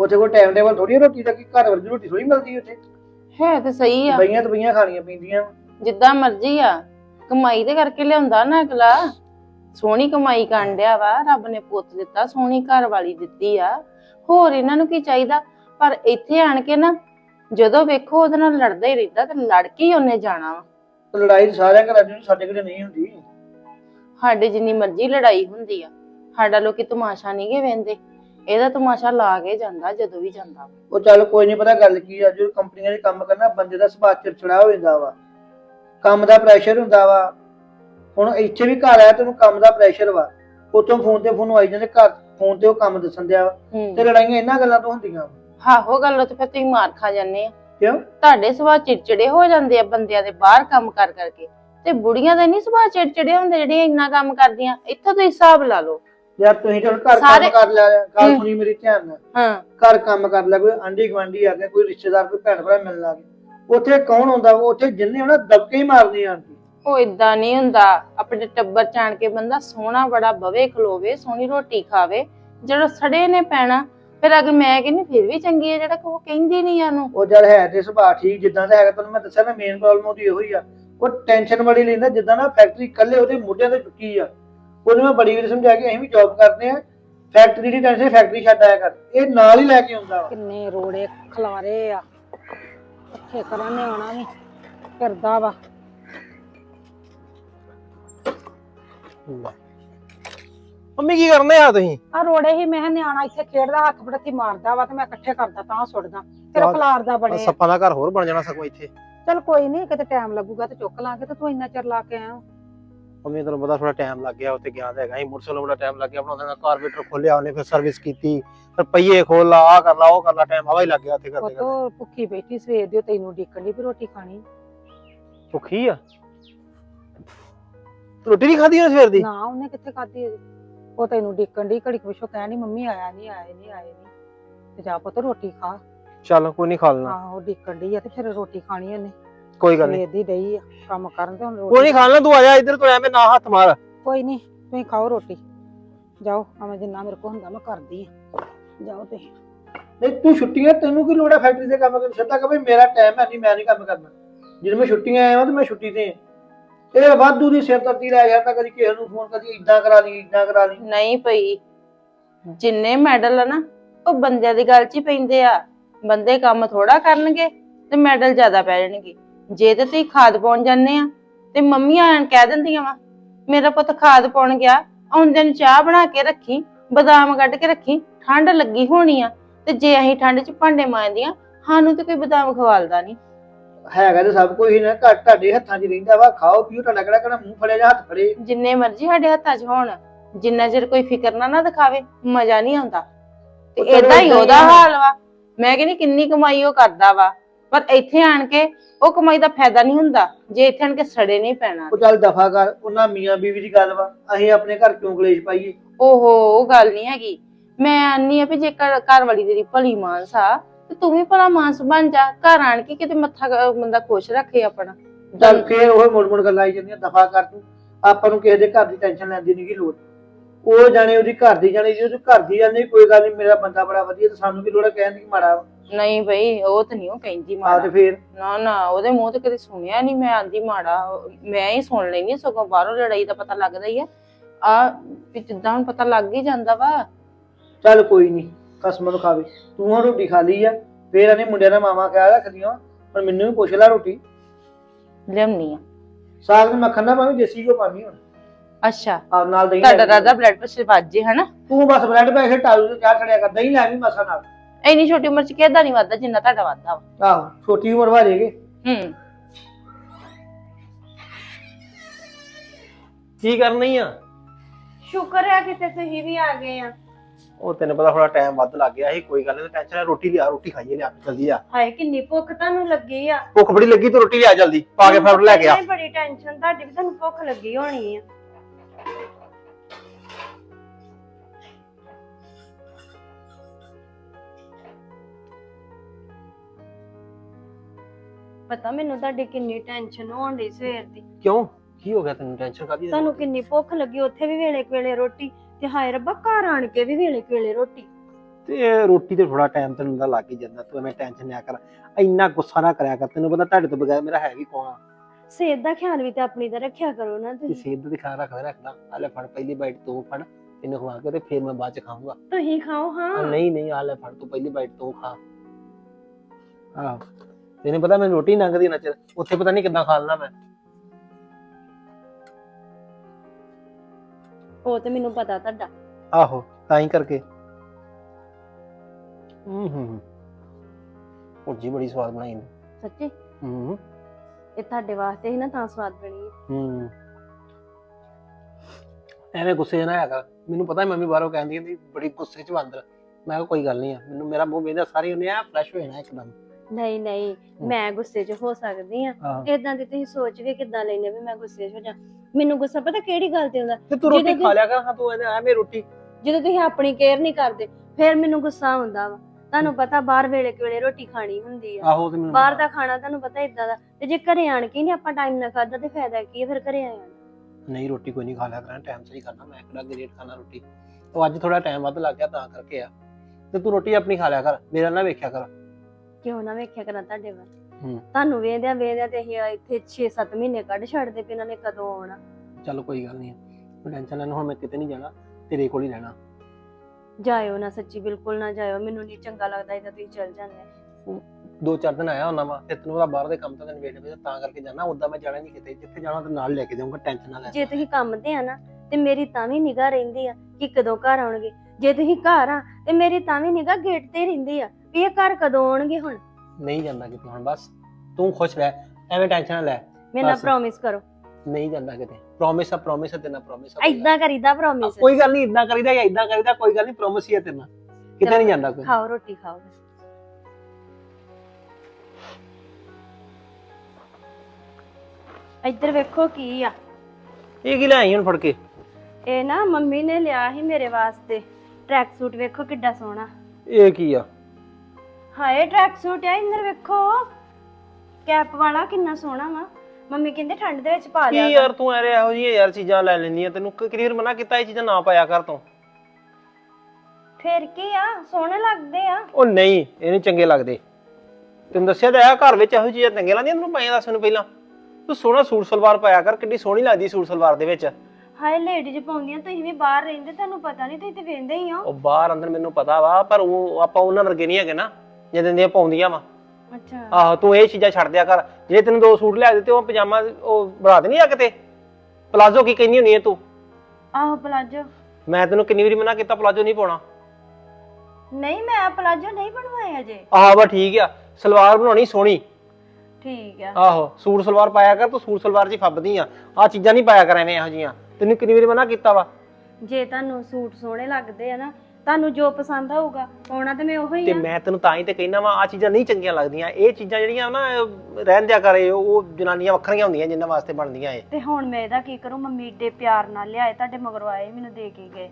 ਉੱਥੇ ਕੋਈ ਟਾਈਮ ਟੇਬਲ ਥੋੜੀ ਰੋਟੀ ਦਾ ਕਿ ਘਰ ਵਰਗੀ ਰੋਟੀ ਥੋੜੀ ਮਿਲਦੀ ਉੱਥੇ। ਹੈ ਤੇ ਸਹੀ ਆ। ਬਈਆਂ ਤਬਈਆਂ ਖਾਣੀਆਂ ਪੈਂਦੀਆਂ। ਜਿੱਦਾਂ ਮਰਜ਼ੀ ਆ। ਕਮਾਈ ਤੇ ਕਰਕੇ ਲਿਆਉਂਦਾ ਨਾ ਅਗਲਾ। ਸੋਹਣੀ ਕਮਾਈ ਕਰਨ ਡਿਆ ਵਾ ਰੱਬ ਨੇ ਪੁੱਤ ਦਿੱਤਾ ਸੋਹਣੀ ਘਰ ਵਾਲੀ ਦਿੱਤੀ ਆ। ਹੋਰ ਇਹਨਾਂ ਨੂੰ ਕੀ ਚਾਹੀਦਾ? ਪਰ ਇੱਥੇ ਆਣ ਕੇ ਨਾ ਜਦੋਂ ਵੇਖੋ ਉਹਦੇ ਨਾਲ ਲੜਦਾ ਹੀ ਰਹਿੰਦਾ ਤੇ ਲੜ ਕੇ ਹੀ ਉਹਨੇ ਜਾਣਾ ਵਾ। ਤੇ ਲੜਾਈ ਸਾਰਿਆਂ ਘਰਾਂ 'ਚ ਹੁੰਦੀ, ਸਾਡੇ ਘਰੇ ਨਹੀਂ ਹੁੰਦੀ। ਸਾਡੇ ਜਿੰਨੀ ਮਰਜ਼ੀ ਲੜਾਈ ਹੁੰਦੀ ਆ ਸਾਡਾ ਲੋਕੀ ਤਮਾਸ਼ਾ ਨਹੀਂ ਗੇ ਵੇਂਦੇ ਇਹਦਾ ਤਮਾਸ਼ਾ ਲਾ ਕੇ ਜਾਂਦਾ ਜਦੋਂ ਵੀ ਜਾਂਦਾ। ਉਹ ਚੱਲ ਕੋਈ ਨਹੀਂ ਪਤਾ ਗੱਲ ਕੀ ਆ ਜੋ ਕੰਪਨੀਆਂ 'ਚ ਕੰਮ ਕਰਨਾ ਬੰਦੇ ਦਾ ਸੁਭਾਅ ਚਿੜਚਿੜਾ ਹੋ ਜਾਂਦਾ ਵਾ। ਕੰਮ ਦਾ ਪ੍ਰੈਸ਼ਰ ਹੁੰਦਾ ਵਾ। ਹੁਣ ਇੱਥੇ ਵੀ ਘਰ ਆਇਆ ਤੈਨੂੰ ਕੰਮ ਦਾ ਪ੍ਰੈਸ਼ਰ ਵਾ। ਉੱਥੋਂ ਫੋਨ ਤੇ ਫੋਨ ਆਈ ਜਾਂਦੇ ਘਰ ਫੋਨ ਤੇ ਉਹ ਕੰਮ ਦੱਸਣ ਦਿਆ ਹੂੰ। ਤੇ ਲੜਾਈਆਂ ਇਹਨਾਂ ਗੱਲਾਂ ਤੋਂ ਹੁੰਦੀਆਂ ਵਾ। ਹਾਹੋ ਗੱਲ ਤੇ ਫਿਰ ਤੁਸੀਂ ਮਾਰ ਖਾ ਜਾਂਦੇ ਆ। ਕਿਉਂ? ਤੁਹਾਡੇ ਸੁਭਾਅ ਚਿੜਚਿੜੇ ਹੋ ਜਾਂਦੇ ਆ ਬੰਦਿਆਂ ਦੇ ਬਾਹਰ ਕੰਮ ਕਰ ਕਰਕੇ। ਤੇ ਬੁੜੀਆਂ ਦੇ ਨਹੀਂ ਸੁਭਾਅ ਚਿੜਚਿੜੇ ਹੁੰਦੇ ਜਿਹੜੀਆਂ ਇੰਨਾ ਕੰਮ ਕਰਦੀਆਂ? ਇੱਥੋਂ ਤੁਸੀਂ ਹਿਸਾਬ ਲਾ ਲਓ। ਯਾਰ ਤੁਸੀਂ ਚਲ ਘਰ ਸਾਰੇ- ਕੰਮ ਕਰ ਲਿਆ ਗੱਲ ਹੂੰ। ਸੁਣੀ ਮੇਰੀ ਧਿਆਨ ਨਾਲ ਹਾਂ। ਘਰ ਕੰਮ ਕਰ ਲਿਆ ਕੋਈ ਆਂਢੀ ਗੁਆਂਢੀ ਆ ਗਿਆ ਕੋਈ ਰਿਸ਼ਤੇਦਾਰ ਕੋਈ ਭੈਣ ਭਰਾ ਮਿਲਣ ਲੱਗ ਗਿਆ। ਉੱਥੇ ਕੌਣ ਹੁੰਦਾ? ਵਾ? ਉੱਥੇ ਜਿੰਨੇ ਹੋਣਾ ਦਬਕੇ ਹੀ ਮਾਰਦੇ ਆਂ ਉਹ ਇਦਾਂ ਨਹੀਂ ਹੁੰਦਾ। ਆਪਣੇ ਟੱਬਰ ਚ ਆਣ ਕੇ ਬੰਦਾ ਸੋਹਣਾ ਬੜਾ ਬਵੇ ਖਲੋਵੇ ਸੋਹਣੀ ਰੋਟੀ ਖਾਵੇ ਜਿਹੜਾ ਸੜੇ ਨੇ ਪੈਣਾ। ਫਿਰ ਅਗਰ ਮੈਂ ਕਹਿੰਦੀ ਫਿਰ ਵੀ ਚੰਗੀ ਹੈ ਜਿਹੜਾ ਕਿ ਉਹ ਕਹਿੰਦੀ ਨਹੀਂ ਆਨੂੰ ਉਹ ਜਦ ਹੈ ਤੇ ਸੁਭਾਅ ਠੀਕ ਜਿੱਦਾਂ ਦਾ ਹੈਗਾ ਤੁਹਾਨੂੰ ਮੈਂ ਦੱਸਿਆ ਨਾ ਮੇਨ ਪ੍ਰੋਬਲਮ ਉਹਦੀ ਇਹੋ ਹੀ ਆ। ਉਹ ਟੈਨਸ਼ਨ ਬੜੀ ਲੈਂਦਾ ਜਿੱਦਾਂ ਨਾ ਫੈਕਟਰੀ ਇਕੱਲੇ ਉਹਦੇ ਮੋਢਿਆਂ ਤੇ ਚੁੱਕੀ ਆ। ਉਹਨੂੰ ਮੈਂ ਬੜੀ ਵਾਰੀ ਸਮਝਾਇਆ ਕਿ ਅਸੀਂ ਵੀ ਜੌਬ ਕਰਦੇ ਆ ਫੈਕਟਰੀ ਦੀ ਟੈਨਸ਼ਨ ਫੈਕਟਰੀ ਛੱਡ ਆਇਆ ਕਰ। ਇਹ ਨਾਲ ਹੀ ਲੈ ਕੇ ਆਉਂਦਾ ਵਾ। ਕਿੰਨੇ ਰੋੜੇ ਖਲਾਰੇ ਆ। ਇੱਥੇ ਕਰਾਂ ਨਿਆਣਾ ਵੀ ਫਿਰਦਾ ਵਾ। ਮੰਮੀ ਕੀ ਕਰਨੇ ਆ ਤੁਸੀਂ? ਆ ਰੋੜੇ ਹੀ ਮੈਂ ਕਿਹਾ ਨਿਆਣਾ ਇੱਥੇ ਖੇਡਦਾ ਹੱਥ ਬੜਤੀ ਮਾਰਦਾ ਵਾ ਤੇ ਮੈਂ ਇਕੱਠੇ ਕਰਦਾ ਤਾਂ ਸੁੱਟਦਾ। ਫਿਰ ਖਲਾਰਦਾ ਬੜੇ ਆ। ਸੱਪਾਂ ਦਾ ਘਰ ਹੋਰ ਬਣ ਜਾਣਾ ਸਗੋਂ ਇੱਥੇ। ਚੱਲ ਕੋਈ ਨਹੀਂ ਕਿਤੇ ਟਾਈਮ ਲੱਗੂਗਾ ਤੇ ਚੁੱਕ ਲਾਂਗੇ ਤੇ ਤੂੰ ਇੰਨਾ ਚਿਰ ਲਾ ਕੇ ਆਇਆ। ਮੰਮੀ ਤੈਨੂੰ ਪਤਾ ਥੋੜਾ ਟਾਈਮ ਲੱਗ ਗਿਆ ਉੱਥੇ ਗਿਆ ਤਾਂ ਹੈਗਾ ਮੁਰਸਲ ਨੂੰ ਬੜਾ ਟਾਈਮ ਲੱਗ ਗਿਆ ਬਣਾਉਂਦੇ ਦਾ ਕਾਰਬੇਟਰ ਖੋਲਿਆ ਉਹਨੇ ਫਿਰ ਸਰਵਿਸ ਕੀਤੀ। ਫਿਰ ਪਈਏ ਖੋਲ ਲਾ ਆ ਕਰ ਲਾ ਉਹ ਕਰ ਲਾ ਟਾਈਮ ਹਵਾ ਹੀ ਲੱਗ ਗਿਆ ਉੱਥੇ ਕਰਦੇ ਕਰਦੇ ਪੁੱਤੋ ਭੁੱਖੀ ਬੈਠੀ ਸਵੇਰ ਦੀ ਉਹ ਤੈਨੂੰ ਡਿੱਕਣ ਦੀ ਵੀ ਰੋਟੀ ਖਾਣੀ। ਭੁੱਖੀ ਆ? ਰੋਟੀ ਨਹੀਂ ਖਾਧੀ ਉਹਨੇ ਸਵੇਰ ਦੀ? ਨਾ ਉਹਨੇ ਕਿੱਥੇ ਖਾਧੀ ਅਜੇ ਉਹ ਤੈਨੂੰ ਡਿੱਕਣ ਦੀ ਘੜੀ ਕੁ ਪਿਛੋਂ ਕਹਿਣੀ ਮੰਮੀ ਆਇਆ ਨਹੀਂ ਆਇਆ ਨਹੀਂ ਆਇਆ ਨਹੀਂ ਤੇ ਜਾ ਪੁੱਤ ਰੋਟੀ ਖਾ। ਚੱਲ ਕੋਈ ਨਹੀਂ ਖਾ ਲੈਣਾ। ਆਹੋ ਡਿੱਕਣ ਦੀ ਆ ਤੇ ਫਿਰ ਰੋਟੀ ਖਾਣੀ ਉਹਨੇ ਕੋਈ ਗੱਲ ਨਹੀਂ ਸਵੇਰ ਦੀ ਡਈ ਆ ਕੰਮ ਕਰਨ ਤੇ ਹੁਣ ਕੋਈ ਰੋਟੀ ਨਹੀਂ ਖਾ ਲੈਣਾ ਤੂੰ ਆ ਜਾ ਇੱਧਰ ਤੋਂ ਐਵੇਂ ਨਾ ਹੱਥ ਮਾਰ। ਕੋਈ ਨਹੀਂ ਤੁਸੀਂ ਖਾਓ ਰੋਟੀ। ਜਾਓ ਆਵੇਂ ਜਿੰਨਾ ਮੇਰੇ ਕੋਲ ਹੁੰਦਾ ਮੈਂ ਕਰਦੀ ਆ। ਜਾਓ ਤੁਸੀਂ ਨਹੀਂ ਤੂੰ ਛੁੱਟੀਆਂ ਤੈਨੂੰ ਕੀ ਲੋੜ ਹੈ ਫੈਕਟਰੀ ਦੇ ਕੰਮ ਕਰਨ? ਸਿੱਧਾ ਕਹੇ ਮੇਰਾ ਟਾਈਮ ਹੈ ਨਹੀਂ ਮੈਂ ਨਹੀਂ ਕੰਮ ਕਰਨਾ। ਜਦੋਂ ਮੈਂ ਛੁੱਟੀਆਂ ਆਇਆ ਵਾਂ ਤੇ ਮੈਂ ਛੁੱਟੀ ਤੇ ਹਾਂ। ਇਹ ਵਾਧੂ ਦੀ ਸਿਰ ਤਰਤੀ ਲੈ ਜਾਂਦਾ ਕਦੀ ਕਿਸੇ ਨੂੰ ਫੋਨ ਕਦੀ ਇਦਾਂ ਕਰਾ ਲਈ ਇਦਾਂ ਕਰਾ ਲਈ। ਨਹੀਂ ਪਈ ਜਿੰਨੇ ਮੈਡਲ ਆ ਨਾ ਉਹ ਬੰਦਿਆਂ ਦੀ ਗੱਲ 'ਚ ਹੀ ਪੈਂਦੇ ਆ। ਬੰਦੇ ਕੰਮ ਥੋੜਾ ਕਰਨਗੇ ਤੇ ਮੈਡਲ ਜ਼ਿਆਦਾ ਪੈ ਜਾਣਗੇ। ਜੇ ਤੇ ਤੁਸੀਂ ਖਾਦ ਪਾਉਣ ਜਾਂਦੇ ਆ ਤੇ ਮੰਮੀਆਂ ਕਹਿ ਦਿੰਦੀਆਂ ਵਾ ਮੇਰਾ ਪੁੱਤ ਖਾਦ ਪਾਉਣ ਗਿਆ ਆਉਂਦੇ ਨੂੰ ਚਾਹ ਬਣਾ ਕੇ ਰੱਖੀ ਬਦਾਮ ਕੱਢ ਕੇ ਰੱਖੀ ਠੰਡ ਲੱਗੀ ਹੋਣੀ ਆ ਤੇ ਜੇ ਅਸੀਂ ਠੰਡ 'ਚ ਭਾਂਡੇ ਮਾਂਜਦੀਆਂ ਸਾਨੂੰ ਤੇ ਕੋਈ ਬਦਾਮ ਖਵਾਲਦਾ ਨਹੀਂ। ਹੈਗਾ ਤੇ ਸਭ ਕੁਝ ਹੀ ਨਾ ਘੱਟ ਤੁਹਾਡੇ ਹੱਥਾਂ 'ਚ ਰਹਿੰਦਾ ਵਾ ਖਾਓ ਪੀਓ ਤੁਹਾਡਾ ਕਿਹੜਾ ਕਿਹੜਾ ਮੂੰਹ ਫੜਿਆ ਜਾਂ ਹੱਥ ਫੜੇ? ਜਿੰਨੇ ਮਰਜ਼ੀ ਸਾਡੇ ਹੱਥਾਂ 'ਚ ਹੋਣ ਜਿੰਨਾ ਚਿਰ ਕੋਈ ਫਿਕਰ ਨਾ ਨਾ ਦਿਖਾਵੇ ਮਜ਼ਾ ਨਹੀਂ ਆਉਂਦਾ। ਤੇ ਉਹ ਚਲੋ ਏਦਾਂ ਹੀ ਏਦਾਂ ਹੀ ਉਹਦਾ ਆ। ਹਾਲ ਵਾ। ਮੈਂ ਕਹਿੰਦੀ ਕਿੰਨੀ ਕਮਾਈ ਉਹ ਕਰਦਾ ਵਾ ਪਰ ਇੱਥੇ ਆਣ ਕੇ ਉਹ ਕਮਾਈ ਦਾ ਫਾਇਦਾ ਨਹੀਂ ਹੁੰਦਾ ਜੇ ਇੱਥੇ ਆਣ ਕੇ ਸੜੇ ਨਹੀਂ ਪੈਣਾ। ਉਹ ਚੱਲ ਦਫਾ ਕਰ ਉਹਨਾਂ ਮੀਆਂ ਬੀਵੀ ਦੀ ਗੱਲ ਵਾ ਅਸੀਂ ਆਪਣੇ ਘਰ ਕਿਉਂ ਕਲੇਸ਼ ਪਾਈਏ? ਓਹੋ ਉਹ ਗੱਲ ਨਹੀਂ ਹੈਗੀ। ਮੈਂ ਆਨੀ ਆ ਵੀ ਜੇ ਘਰ ਘਰ ਵਾਲੀ ਤੇਰੀ ਭਲੀ ਮਾਨਸ ਆ ਤੇ ਤੂੰ ਵੀ ਭਲਾ ਮਾਨਸ ਬਣ ਜਾ ਘਰ ਆਣ ਕੇ ਕਿਤੇ ਮੱਥਾ ਬੰਦਾ ਖੁਸ਼ ਰੱਖੇ ਆਪਣਾ। ਚੱਲ ਫੇਰ ਉਹ ਮੁੜ ਮੁੜ ਗੱਲਾਂ ਆਈ ਜਾਂਦੀਆਂ ਦਫਾ ਕਰ ਤੂੰ। ਆਪਾਂ ਨੂੰ ਕਿਸੇ ਦੇ ਘਰ ਦੀ ਟੈਨਸ਼ਨ ਲੈਣ ਦੀ ਨਹੀਂ ਲੋੜ। ਉਹ ਜਾਣੇ ਉਹਦੀ ਘਰ ਦੀ ਜਾਣੇ ਜੇ ਉਹਦੀ ਘਰ ਦੀ ਜਾਣੇ ਕੋਈ ਗੱਲ ਨਹੀਂ ਮੇਰਾ ਬੰਦਾ ਬੜਾ ਵਧੀਆ ਤੇ ਸਾਨੂੰ ਕੀ ਲੋੜ ਕਹਿਣ ਦੀ ਮਾੜਾ ਵਾ। ਨਹੀਂ ਬਈ ਉਹ ਤਾਂ ਨਹੀਂ ਉਹ ਕਹਿੰਦੀ ਆ ਮਾੜਾ ਤੇ ਫੇਰ? ਨਾ ਨਾ ਉਹਦੇ ਮੂੰਹ ਤੇ ਕਦੇ ਸੁਣਿਆ ਨਹੀਂ ਮੈਂ ਆਂਦੀ ਮਾੜਾ। ਮੈਂ ਹੀ ਸੁਣ ਲੈਣੀ ਸਗੋਂ ਬਾਹਰੋਂ ਲੜਾਈ ਦਾ ਪਤਾ ਲੱਗਦਾ ਹੀ ਆ। ਆ ਵੀ ਜਿੱਦਾਂ ਹੁਣ ਪਤਾ ਲੱਗ ਹੀ ਜਾਂਦਾ ਵਾ। ਚੱਲ ਕੋਈ ਨਹੀਂ ਕਸਮ ਨੂੰ ਖਾਵੇ। ਤੂੰ ਹੁਣ ਰੋਟੀ ਖਾ ਲਈ ਆ ਫੇਰ ਇਹਨੇ ਮੁੰਡਿਆਂ ਦਾ ਮਾਮਾ ਖਿਆਲ ਰੱਖਦੀਆਂ ਪਰ ਮੈਨੂੰ ਵੀ ਪੁੱਛ ਲੈ ਰੋਟੀ। ਲਿਆਉਣੀ ਆ। ਸਾਗ ਤੇ ਮੱਖਣ ਨਾ ਪਾਵੀਂ ਦੇਸੀ ਕੋ ਪਾਵੀਂ ਹੁਣ। ਅੱਛਾ। ਆਪ ਨਾਲ ਦਹੀਂ ਤੁਹਾਡਾ ਲੈ ਰਾਦਾ ਬਲੱਡ ਪ੍ਰੈਸ਼ਰ ਵੱਜੇ ਹਨਾ? ਤੂੰ ਬਸ ਬ੍ਰੈਡ ਪੈ ਕੇ ਟਾਲੂ ਤੇ ਚਾਹ ਛੜਿਆ ਕਰ ਦਹੀਂ ਲੈ ਵੀ ਮਸਾ ਨਾਲ। ਇੰਨੀ ਛੋਟੀ ਉਮਰ ਚ ਕਿਹਦਾ ਨਹੀਂ ਵੱਧਦਾ ਜਿੰਨਾ ਤੁਹਾਡਾ ਵੱਧਦਾ ਵਾ। ਆਹੋ ਛੋਟੀ ਉਮਰ ਵਾਲੇਗੇ ਹੂੰ। ਕੀ ਕਰਨੀ ਆ? ਸ਼ੁਕਰ ਹੈ ਕਿਤੇ ਤੁਸੀਂ ਵੀ ਆ ਗਏ ਆ। ਉਹ ਤੈਨੂੰ ਪਤਾ ਥੋੜਾ ਟਾਈਮ ਵੱਧ ਲੱਗ ਗਿਆ ਸੀ ਕੋਈ ਗੱਲ ਨਹੀਂ ਟੈਨਸ਼ਨ ਹੈ ਰੋਟੀ ਲਿਆ ਰੋਟੀ ਖਾਈਏ ਲਿਆ ਜਲਦੀ ਆ। ਹਾਏ ਕਿੰਨੀ ਭੁੱਖ ਤੁਹਾਨੂੰ ਲੱਗੀ ਆ। ਭੁੱਖ ਬੜੀ ਲੱਗੀ ਤੂੰ ਰੋਟੀ ਲਿਆ ਜਲਦੀ ਪਾ ਕੇ ਫਿਰ ਲੈ ਕੇ ਆ। ਮੈਨੂੰ ਬੜੀ ਟੈਨਸ਼ਨ ਤੁਹਾਡੀ ਵੀ ਤੁਹਾਨੂੰ ਭੁੱਖ ਲੱਗੀ ਹੋਣੀ ਆ। ਪਤਾ ਮੈਨੂੰ ਤੁਹਾਡੀ ਕਿੰਨੀ ਟੈਨਸ਼ਨ ਹੋਣ ਡਈ ਸਵੇਰ ਦੀ। ਕਿਉਂ? ਕੀ ਹੋ ਗਿਆ ਤੈਨੂੰ? ਟੈਨਸ਼ਨ ਕਾਦੀ ਤੁਹਾਨੂੰ ਕਿੰਨੀ ਭੁੱਖ ਲੱਗੀ ਉੱਥੇ ਵੀ ਵੇਲੇ ਵੇਲੇ ਰੋਟੀ ਤੇ ਹਾਏ ਰੱਬਾ ਘਰ ਆਣ ਕੇ ਵੀ ਵੇਲੇ ਵੇਲੇ ਰੋਟੀ। ਤੇ ਇਹ ਰੋਟੀ ਤੇ ਥੋੜਾ ਟਾਈਮ ਤੈਨੂੰ ਦਾ ਲੱਗ ਹੀ ਜਾਂਦਾ ਤੂੰ ਐਵੇਂ ਟੈਨਸ਼ਨ ਨਾ ਕਰ। ਇੰਨਾ ਗੁੱਸਾ ਨਾ ਕਰਿਆ ਕਰ ਤੈਨੂੰ ਪਤਾ ਤੁਹਾਡੇ ਤੋਂ ਬਗੈਰ ਮੇਰਾ ਹੈ ਵੀ ਕੌਣ ਆ? ਸਿਹਤ ਦਾ ਖਿਆਲ ਵੀ ਤੇ ਆਪਣੀ ਦਾ ਰੱਖਿਆ ਕਰੋ ਨਾ ਤੇ ਤੁਸੀਂ। ਸਿਹਤ ਦਾ ਖਿਆਲ ਰੱਖਦਾ ਰੱਖਦਾ ਆ ਲੈ। ਫੜ ਪਹਿਲੀ ਬਾਈਟ ਤੂੰ ਫੜ ਤੈਨੂੰ ਖਵਾ ਕੇ ਤੇ ਫਿਰ ਮੈਂ ਬਾਅਦ ਚ ਖਾਊਂਗਾ। ਤੁਸੀਂ ਖਾਓ ਆ ਹਾਂ ਨਹੀਂ ਨਹੀਂ ਆ ਲੈ ਫੜ ਤੂੰ ਪਹਿਲੀ ਬਾਈਟ ਤੂੰ ਖਾ। ਆਹ। ਤੈਨੂੰ ਪਤਾ ਮੈਨੂੰ ਰੋਟੀ ਲੰਘਦੀ ਨਾ ਚਿਰ ਉੱਥੇ ਪਤਾ ਨਹੀਂ ਕਿੱਦਾਂ ਖਾ ਲੈਣਾ ਮੈਂ। ਉਹ ਤੇ ਮੈਨੂੰ ਪਤਾ ਤੁਹਾਡਾ। ਆਹੋ ਤਾਂ ਹੀ ਕਰਕੇ। ਹੂੰ ਹੂੰ ਪੁੱਜੀ ਬੜੀ ਸਵਾਦ ਬਣਾਈ ਨੇ। ਸੱਚੀ? ਹੂੰ ਇਹ ਤੁਹਾਡੇ ਵਾਸਤੇ ਹੀ ਨਾ ਤਾਂ ਸਵਾਦ ਬਣੀ ਹੈ। ਹੂੰ। ਐਵੇਂ ਗੁੱਸੇ 'ਚ ਨਾ ਹੈਗਾ ਮੈਨੂੰ ਪਤਾ ਮੰਮੀ ਬਾਹਰੋਂ ਕਹਿੰਦੀ ਹੁੰਦੀ ਬੜੀ ਗੁੱਸੇ 'ਚ ਵੰਦਰ ਮੈਂ ਕਿਹਾ ਕੋਈ ਗੱਲ ਨਹੀਂ ਆ। ਮੈਨੂੰ ਮੇਰਾ ਮੂੰਹ ਵੇਂਦਾ ਸਾਰੀ ਉਹਨੇ ਆ ਫਰੈਸ਼ ਹੋ ਜਾਣਾ ਇੱਕਦਮ। ਨਹੀਂ ਨਹੀਂ ਮੈਂ ਗੁੱਸੇ 'ਚ ਹੋ ਸਕਦੀ ਆ। ਆਹ। ਇਦਾਂ ਦੀ ਤੁਸੀਂ ਸੋਚ ਵੀ ਕਿੱਦਾਂ ਲੈਨੇ ਵੀ ਮੈਂ ਗੁੱਸੇ 'ਚ ਹੋ ਜਾ? ਮੈਨੂੰ ਗੁੱਸਾ ਪਤਾ ਕਿਹੜੀ ਗੱਲ ਤੇ ਹੁੰਦਾ ਤੇ ਤੂੰ ਰੋਟੀ ਖਾ ਲਿਆ ਕਰ ਹਾਂ ਤੂੰ ਇਹਨੇ ਐਵੇਂ ਰੋਟੀ। ਜਦੋਂ ਤੁਸੀਂ ਆਪਣੀ ਕੇਅਰ ਨਹੀਂ ਕਰਦੇ ਫਿਰ ਮੈਨੂੰ ਗੁੱਸਾ ਆਉਂਦਾ ਵਾ। ਤੁਹਾਨੂੰ ਪਤਾ ਬਾਹਰ ਵੇਲੇ ਕੁ ਵੇਲੇ ਰੋਟੀ ਖਾਣੀ ਹੁੰਦੀ ਆ। ਆਹੋ ਤੇ ਮੈਨੂੰ ਬਾਹਰ ਦਾ ਖਾਣਾ ਤੁਹਾਨੂੰ ਪਤਾ ਇਦਾਂ ਦਾ। ਤੇ ਜੇ ਘਰੇ ਆਣ ਕੇ ਨਹੀਂ ਆਪਾਂ ਟਾਈਮ ਨਾਲ ਖਾਦਾ ਤੇ ਫਾਇਦਾ ਕੀ ਹੈ ਫਿਰ ਘਰੇ ਆਇਆ ਨਹੀਂ ਰੋਟੀ ਕੋਈ ਨਹੀਂ ਖਾ ਲਿਆ ਕਰਾਂ ਟਾਈਮ ਸਹੀ ਕਰਨਾ ਮੈਂ ਕਿਹੜਾ ਗ੍ਰੇਟ ਖਾਣਾ ਰੋਟੀ? ਉਹ ਅੱਜ ਥੋੜਾ ਟਾਈਮ ਵੱਧ ਲੱਗ ਗਿਆ ਤਾਂ ਕਰਕੇ ਆ। ਤੇ ਤੂੰ ਰੋਟੀ ਆਪਣੀ ਖਾ ਲਿਆ ਕਰ ਮੇਰਾ ਨਾ ਵੇਖਿਆ ਕਰ। ਕਿਉਂ ਨਾ ਵੇਖਿਆ ਕਰਾਂ ਤੁਹਾਡੇ ਵੱਲ? ਹੂੰ। ਤੁਹਾਨੂੰ ਵੇਂਦਿਆਂ ਵੇਂਦਿਆਂ ਤੇ ਅਸੀਂ ਇੱਥੇ 6-7 ਮਹੀਨੇ ਕੱਢ ਛੱਡਦੇ ਪਏ ਇਹਨਾਂ ਨੇ ਕਦੋਂ ਆਉਣਾ। ਚੱਲ ਕੋਈ ਗੱਲ ਨਹੀਂ ਟੈਨਸ਼ਨ ਲੈਣਾ ਹੁਣ ਮੈਂ ਕਿਤੇ ਨਹੀਂ ਜਾਣਾ ਤੇਰੇ ਕੋਲ ਹੀ ਰਹਿਣਾ। ਜਾਇਓ ਨਾ ਸੱਚੀ ਬਿਲਕੁਲ ਨਾ ਜਾਇਓ। ਮੈਨੂੰ ਨਹੀਂ ਚੰਗਾ ਲੱਗਦਾ ਇਦਾਂ ਤੁਸੀਂ ਚੱਲ ਜਾਂਦੇ। ਦੋ ਚਾਰ ਦਿਨ ਆਇਆ ਹੁੰਦਾ ਵਾ ਤੇ ਤੈਨੂੰ ਉਹਦਾ ਬਾਹਰ ਦੇ ਕੰਮ ਤਾਂ ਤੈਨੂੰ ਵੇਟ ਵੇ ਤਾਂ ਕਰਕੇ ਜਾਣਾ ਉਦਾਂ ਮੈਂ ਜਾਣਾ ਨਹੀਂ ਕਿਤੇ। ਜਿੱਥੇ ਜਾਣਾ ਤੇ ਨਾਲ ਲੈ ਕੇ ਜਾਊਂਗਾ ਟੈਨਸ਼ਨ ਨਾ ਲੈ। ਜੇ ਤੁਸੀਂ ਕੰਮ ਤੇ ਆ ਨਾ ਤੇ ਮੇਰੀ ਤਾਂ ਵੀ ਨਿਗਾਹ ਰਹਿੰਦੀ ਆ ਕਿ ਕਦੋਂ ਘਰ ਆਉਣਗੇ। ਜੇ ਤੁਸੀਂ ਘਰ ਆ ਤੇ ਮੇਰੀ ਤਾਂ ਵੀ ਨਿਗਾਹ ਗੇਟ ਤੇ ਰਹਿੰਦੀ ਆ। ਵੀ ਇਹ ਘਰ ਕਦੋਂ ਆਉਣਗੇ ਹੁਣ? ਨਹੀਂ ਜਾਂਦਾ ਕਿਤੇ ਹੁਣ ਬਸ ਤੂੰ ਖੁਸ਼ ਰਹਿ ਐਵੇਂ ਟੈਨਸ਼ਨ ਨਾ ਲੈ। ਮੇਰੇ ਨਾਲ ਬਸ। ਪ੍ਰੋਮਿਸ ਕਰੋ। ਨਹੀਂ ਜਾਂਦਾ ਕਿਤੇ। ਪ੍ਰੋਮਿਸ ਆ ਪ੍ਰੋਮਿਸ ਆ ਤੇਰਾ ਪ੍ਰੋਮਿਸ ਆ ਐਦਾਂ ਕਰੀਦਾ ਪ੍ਰੋਮਿਸ ਕੋਈ ਗੱਲ ਨਹੀਂ ਇਦਾਂ ਕਰੀਦਾ ਜਾਂ ਇਦਾਂ ਕਰੀਦਾ ਕੋਈ ਗੱਲ ਨਹੀਂ ਪ੍ਰੋਮਿਸ ਹੀ ਆ ਤੇਰੇ ਨਾਲ। ਕਿਤੇ ਨਹੀਂ ਜਾਂਦਾ ਕੋਈ। ਖਾਓ ਰੋਟੀ ਖਾਓ। ਇੱਧਰ ਵੇਖੋ ਕੀ ਆ। ਇਹ ਕੀ ਲੈ ਆਈ ਹੁਣ ਫੜ ਕੇ? ਇਹ ਨਾ ਮੰਮੀ ਨੇ ਲਿਆ ਸੀ ਮੇਰੇ ਵਾਸਤੇ। ਟਰੈਕ ਸੂਟ ਵੇਖੋ ਕਿੱਡਾ ਸੋਹਣਾ। ਇਹ ਕੀ ਆ? ਹਾਏ ਟਰੈਕ ਸੂਟ ਆ ਇੰਦਰ ਵੇਖੋ। ਕੈਪ ਵਾਲਾ ਕਿੰਨਾ ਸੋਹਣਾ ਵਾ। ਮੰਮੀ ਕਹਿੰਦੇ ਠੰਡ ਦੇ ਵਿੱਚ ਪਾ ਕੀ ਲਿਆ ਯਾਰ ਤੂੰ ਐਰੇ ਇਹੋ ਜਿਹੀਆਂ ਯਾਰ ਚੀਜ਼ਾਂ ਲੈ ਲੈਂਦੀਆਂ ਤੈਨੂੰ ਕਲੀਅਰ ਮਨਾ ਕੀਤਾ ਇਹ ਚੀਜ਼ਾਂ ਨਾ ਪਾਇਆ ਕਰ ਤੂੰ। ਫੇਰ ਕੀ ਆ ਸੋਹਣੇ ਲੱਗਦੇ ਆ। ਉਹ ਨਹੀਂ ਇਹ ਨਹੀਂ ਚੰਗੇ ਲੱਗਦੇ। ਤੈਨੂੰ ਦੱਸਿਆ ਤਾਂ ਹੈ ਘਰ ਵਿੱਚ ਇਹੋ ਚੀਜ਼ਾਂ ਚੰਗੀਆਂ ਲੱਗਦੀਆਂ ਤੈਨੂੰ ਪਾਇਆ ਦੱਸ ਮੈਨੂੰ ਪਹਿਲਾਂ। ਤੂੰ ਸੋਹਣਾ ਸੂਟ ਸਲਵਾਰ ਪਾਇਆ ਕਰ ਕਿੱਡੀ ਸੋਹਣੀ ਲੱਗਦੀ ਸੂਟ ਸਲਵਾਰ ਦੇ ਵਿੱਚ। ਹਾਏ ਲੇਡੀਜ਼ ਪਾਉਂਦੀਆਂ ਤੁਸੀਂ ਵੀ ਬਾਹਰ ਰਹਿੰਦੇ ਤੁਹਾਨੂੰ ਪਤਾ ਨਹੀਂ ਤੁਸੀਂ ਤੇ ਵੇਂਦੇ ਹੀ ਹੋ। ਉਹ ਬਾਹਰ ਅੰਦਰ ਮੈਨੂੰ ਪਤਾ ਵਾ ਪਰ ਉਹ ਆਪਾਂ ਉਹਨਾਂ ਵਰਗੇ ਨਹੀਂ ਹੈਗੇ ਨਾ। ਜਿਹਦੇ ਦੀਆਂ ਪਾਉਂਦੀਆਂ ਵਾ। ਅੱਛਾ। ਆਹੋ ਤੂੰ ਇਹ ਚੀਜ਼ਾਂ ਛੱਡ ਦਿਆ ਕਰ। ਜੇ ਤੈਨੂੰ ਦੋ ਸੂਟ ਲਿਆ ਦਿੱਤੇ ਉਹ ਪਜਾਮਾ ਉਹ ਬਣਾ ਦੇਣੀ ਆ ਕਿਤੇ? ਪਲਾਜ਼ੋ ਕੀ ਕਹਿੰਦੀ ਹੁੰਨੀ ਹੈ ਤੂੰ? ਆਹੋ ਪਲਾਜੋ। ਮੈਂ ਤੈਨੂੰ ਕਿੰਨੀ ਵਾਰੀ ਮਨਾ ਕੀਤਾ ਪਲਾਜ਼ੋ ਨਹੀਂ ਪਾਉਣਾ। ਨਹੀਂ ਮੈਂ ਪਲਾਜੋ ਨਹੀਂ ਬਣਵਾਏ ਅਜੇ ਆਹ ਵਾ ਠੀਕ ਆ ਸਲਵਾਰ ਬਣਾਉਣੀ ਸੋਹਣੀ। ਠੀਕ ਆ। ਆਹੋ ਸੂਟ ਸਲਵਾਰ ਪਾਇਆ ਕਰ ਤੂੰ ਸੂਟ ਸਲਵਾਰ 'ਚ ਹੀ ਫੱਬਦੀ ਆ। ਆ ਚੀਜ਼ਾਂ ਨਹੀਂ ਪਾਇਆ ਕਰ ਐਵੇਂ ਇਹੋ ਜੀਆਂ ਤੈਨੂੰ ਕਿੰਨੀ ਵਾਰੀ ਮਨਾ ਕੀਤਾ ਵਾ? ਜੇ ਤੁਹਾਨੂੰ ਸੂਟ ਸੋਹਣੇ ਲੱਗਦੇ ਆ ਨਾ ਤੁਹਾਨੂੰ ਜੋ ਪਸੰਦ ਆਊਗਾ ਪਾਉਣਾ ਤੇ ਮੈਂ ਉਹੀ ਤੇ ਆ। ਮੈਂ ਤੈਨੂੰ ਤਾਂ ਹੀ ਤੇ ਕਹਿਣਾ ਵਾ ਆ ਚੀਜ਼ਾਂ ਨਹੀਂ ਚੰਗੀਆਂ ਲੱਗਦੀਆਂ। ਇਹ ਚੀਜ਼ਾਂ ਜਿਹੜੀਆਂ ਨਾ ਰਹਿਣ ਦਿਆ ਕਰੇ ਉਹ ਜਨਾਨੀਆਂ ਵੱਖਰੀਆਂ ਹੁੰਦੀਆਂ ਜਿੰਨਾਂ ਵਾਸਤੇ ਬਣਦੀਆਂ ਇਹ। ਤੇ ਹੁਣ ਮੈਂ ਇਹਦਾ ਕੀ ਕਰੂੰ ਮੰਮੀ ਏਡੇ ਪਿਆਰ ਨਾਲ ਲਿਆਏ ਤੁਹਾਡੇ ਮਗਰੋਂ ਆਏ ਮੈਨੂੰ ਦੇ ਕੇ ਗਏ।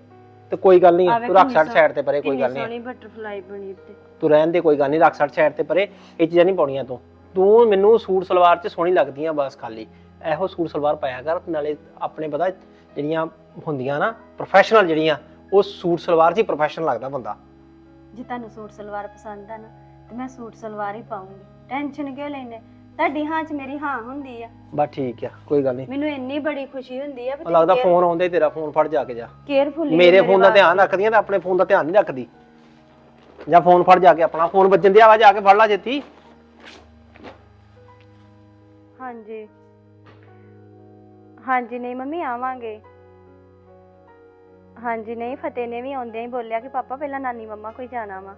ਤੇ ਕੋਈ ਗੱਲ ਨਹੀਂ ਤੂੰ ਰੱਖ ਛੱਡ ਸਾਈਡ ਤੇ ਪਰੇ ਕੋਈ ਕਿੰਨੀ ਗੱਲ ਨਹੀਂ। ਸੋਹਣੀ ਬਟਰਫਲਾਈ ਬਣੀ ਤੇ ਤੂੰ ਰਹਿਣ ਦੇ ਕੋਈ ਗੱਲ ਨਹੀਂ ਰੱਖ ਛੱਡ ਸਾਈਡ ਤੇ ਪਰੇ ਇਹ ਚੀਜ਼ਾਂ ਨਹੀਂ ਪਾਉਣੀਆਂ ਤੂੰ। ਤੂੰ ਮੈਨੂੰ ਸੂਟ ਸਲਵਾਰ 'ਚ ਸੋਹਣੀ ਲੱਗਦੀਆਂ ਬਸ ਖਾਲੀ। ਇਹੋ ਸੂਟ ਸਲਵਾਰ ਪਾਇਆ ਕਰ ਨਾਲੇ ਆਪਣੇ ਪਤਾ ਜਿਹੜੀਆਂ ਹੁੰਦੀਆਂ ਨਾ ਪ੍ਰੋਫੈਸ਼ਨਲ ਜਿਹੜੀਆਂ ਉਹ ਸੂਟ ਸਲਵਾਰ 'ਚ ਹੀ ਪ੍ਰੋਫੈਸ਼ਨਲ ਲੱਗਦਾ ਬੰਦਾ। ਜੇ ਤੁਹਾਨੂੰ ਸੂਟ ਸਲਵਾਰ ਪਸੰਦ ਆ ਨਾ ਤੇ ਮੈਂ ਸੂਟ ਸਲਵਾਰ ਹੀ ਪਾਉਂਗੀ ਟੈਨਸ਼ਨ ਕਿਉਂ ਲੈਨੇ ਤੁਹਾਡੀ ਹਾਂ 'ਚ ਮੇਰੀ ਹਾਂ ਹੁੰਦੀ ਆ। ਬਸ ਠੀਕ ਆ ਕੋਈ ਗੱਲ ਨਹੀਂ। ਮੈਨੂੰ ਇੰਨੀ ਬੜੀ ਖੁਸ਼ੀ ਹੁੰਦੀ ਆ ਉਹ ਲੱਗਦਾ ਫੋਨ ਆਉਂਦਾ ਹੀ ਤੇਰਾ ਫੋਨ ਫੜ ਜਾ ਕੇ ਜਾ। ਕੇਅਰਫੁਲੀ ਮੇਰੇ ਫੋਨ ਦਾ ਧਿਆਨ ਰੱਖਦੀਆਂ ਤੇ ਆਪਣੇ ਫੋਨ ਦਾ ਧਿਆਨ ਨਹੀਂ ਰੱਖਦੀ। ਜਾਂ ਫੋਨ ਫੜ ਜਾ ਕੇ ਆਪਣਾ ਫੋਨ ਵੱਜਣ ਦਿਆ ਵਾ ਜਾ ਕੇ ਫੜ ਲਾ ਜੇਤੀ। ਹਾਂਜੀ। ਹਾਂਜੀ ਨਹੀਂ ਮੰਮੀ ਆਵਾਂਗੇ। ਹਾਂਜੀ, ਨਹੀਂ, ਫਤਿਹ ਨੇ ਵੀ ਆਉਂਦਿਆਂ ਹੀ ਬੋਲਿਆ ਕਿ ਪਾਪਾ, ਪਹਿਲਾਂ ਨਾਨੀ ਮੰਮਾ ਕੋਈ ਜਾਣਾ ਵਾ।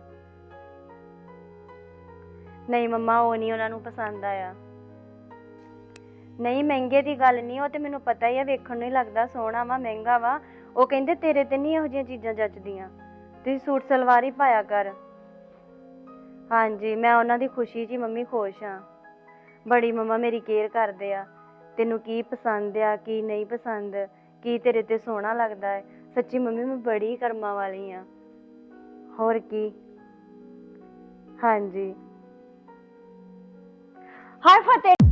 ਨਹੀਂ, ਮੰਮਾ, ਉਹ ਨਹੀਂ ਉਹਨਾਂ ਨੂੰ ਪਸੰਦ ਆਇਆ। ਨਹੀਂ, ਮਹਿੰਗੇ ਦੀ ਗੱਲ ਨਹੀਂ, ਉਹ ਤੇ ਮੈਨੂੰ ਪਤਾ ਹੀ ਆ, ਵੇਖਣ ਨੂੰ ਹੀ ਲੱਗਦਾ ਸੋਹਣਾ ਵਾ, ਮਹਿੰਗਾ ਵਾ। ਉਹ ਕਹਿੰਦੇ, ਤੇਰੇ ਤੇ ਨਹੀਂ ਇਹੋ ਜਿਹੀਆਂ ਚੀਜ਼ਾਂ ਜੱਚਦੀਆਂ। ਤੁਸੀਂ ਸੂਟ, ਸਲਵਾਰ ਹੀ ਪਾਇਆ ਕਰ। ਹਾਂਜੀ, ਮੈਂ ਉਹਨਾਂ ਦੀ ਖੁਸ਼ੀ 'ਚ ਹੀ ਮੰਮੀ ਖੁਸ਼ ਹਾਂ। ਬੜੀ ਮੰਮਾ ਮੇਰੀ ਕੇਅਰ ਕਰਦੇ ਆ। ਤੈਨੂੰ ਕੀ ਪਸੰਦ ਆ, ਕੀ ਨਹੀਂ ਪਸੰਦ, ਕੀ ਤੇਰੇ ਤੇ ਸੋਹਣਾ ਲੱਗਦਾ ਹੈ। ਸੱਚੀ ਮੰਮੀ ਮੈਂ ਬੜੀ ਕਰਮਾਂ ਵਾਲੀ ਆ। ਹੋਰ ਕੀ? ਹਾਂਜੀ। ਹਾਏ ਫਤਿਹ!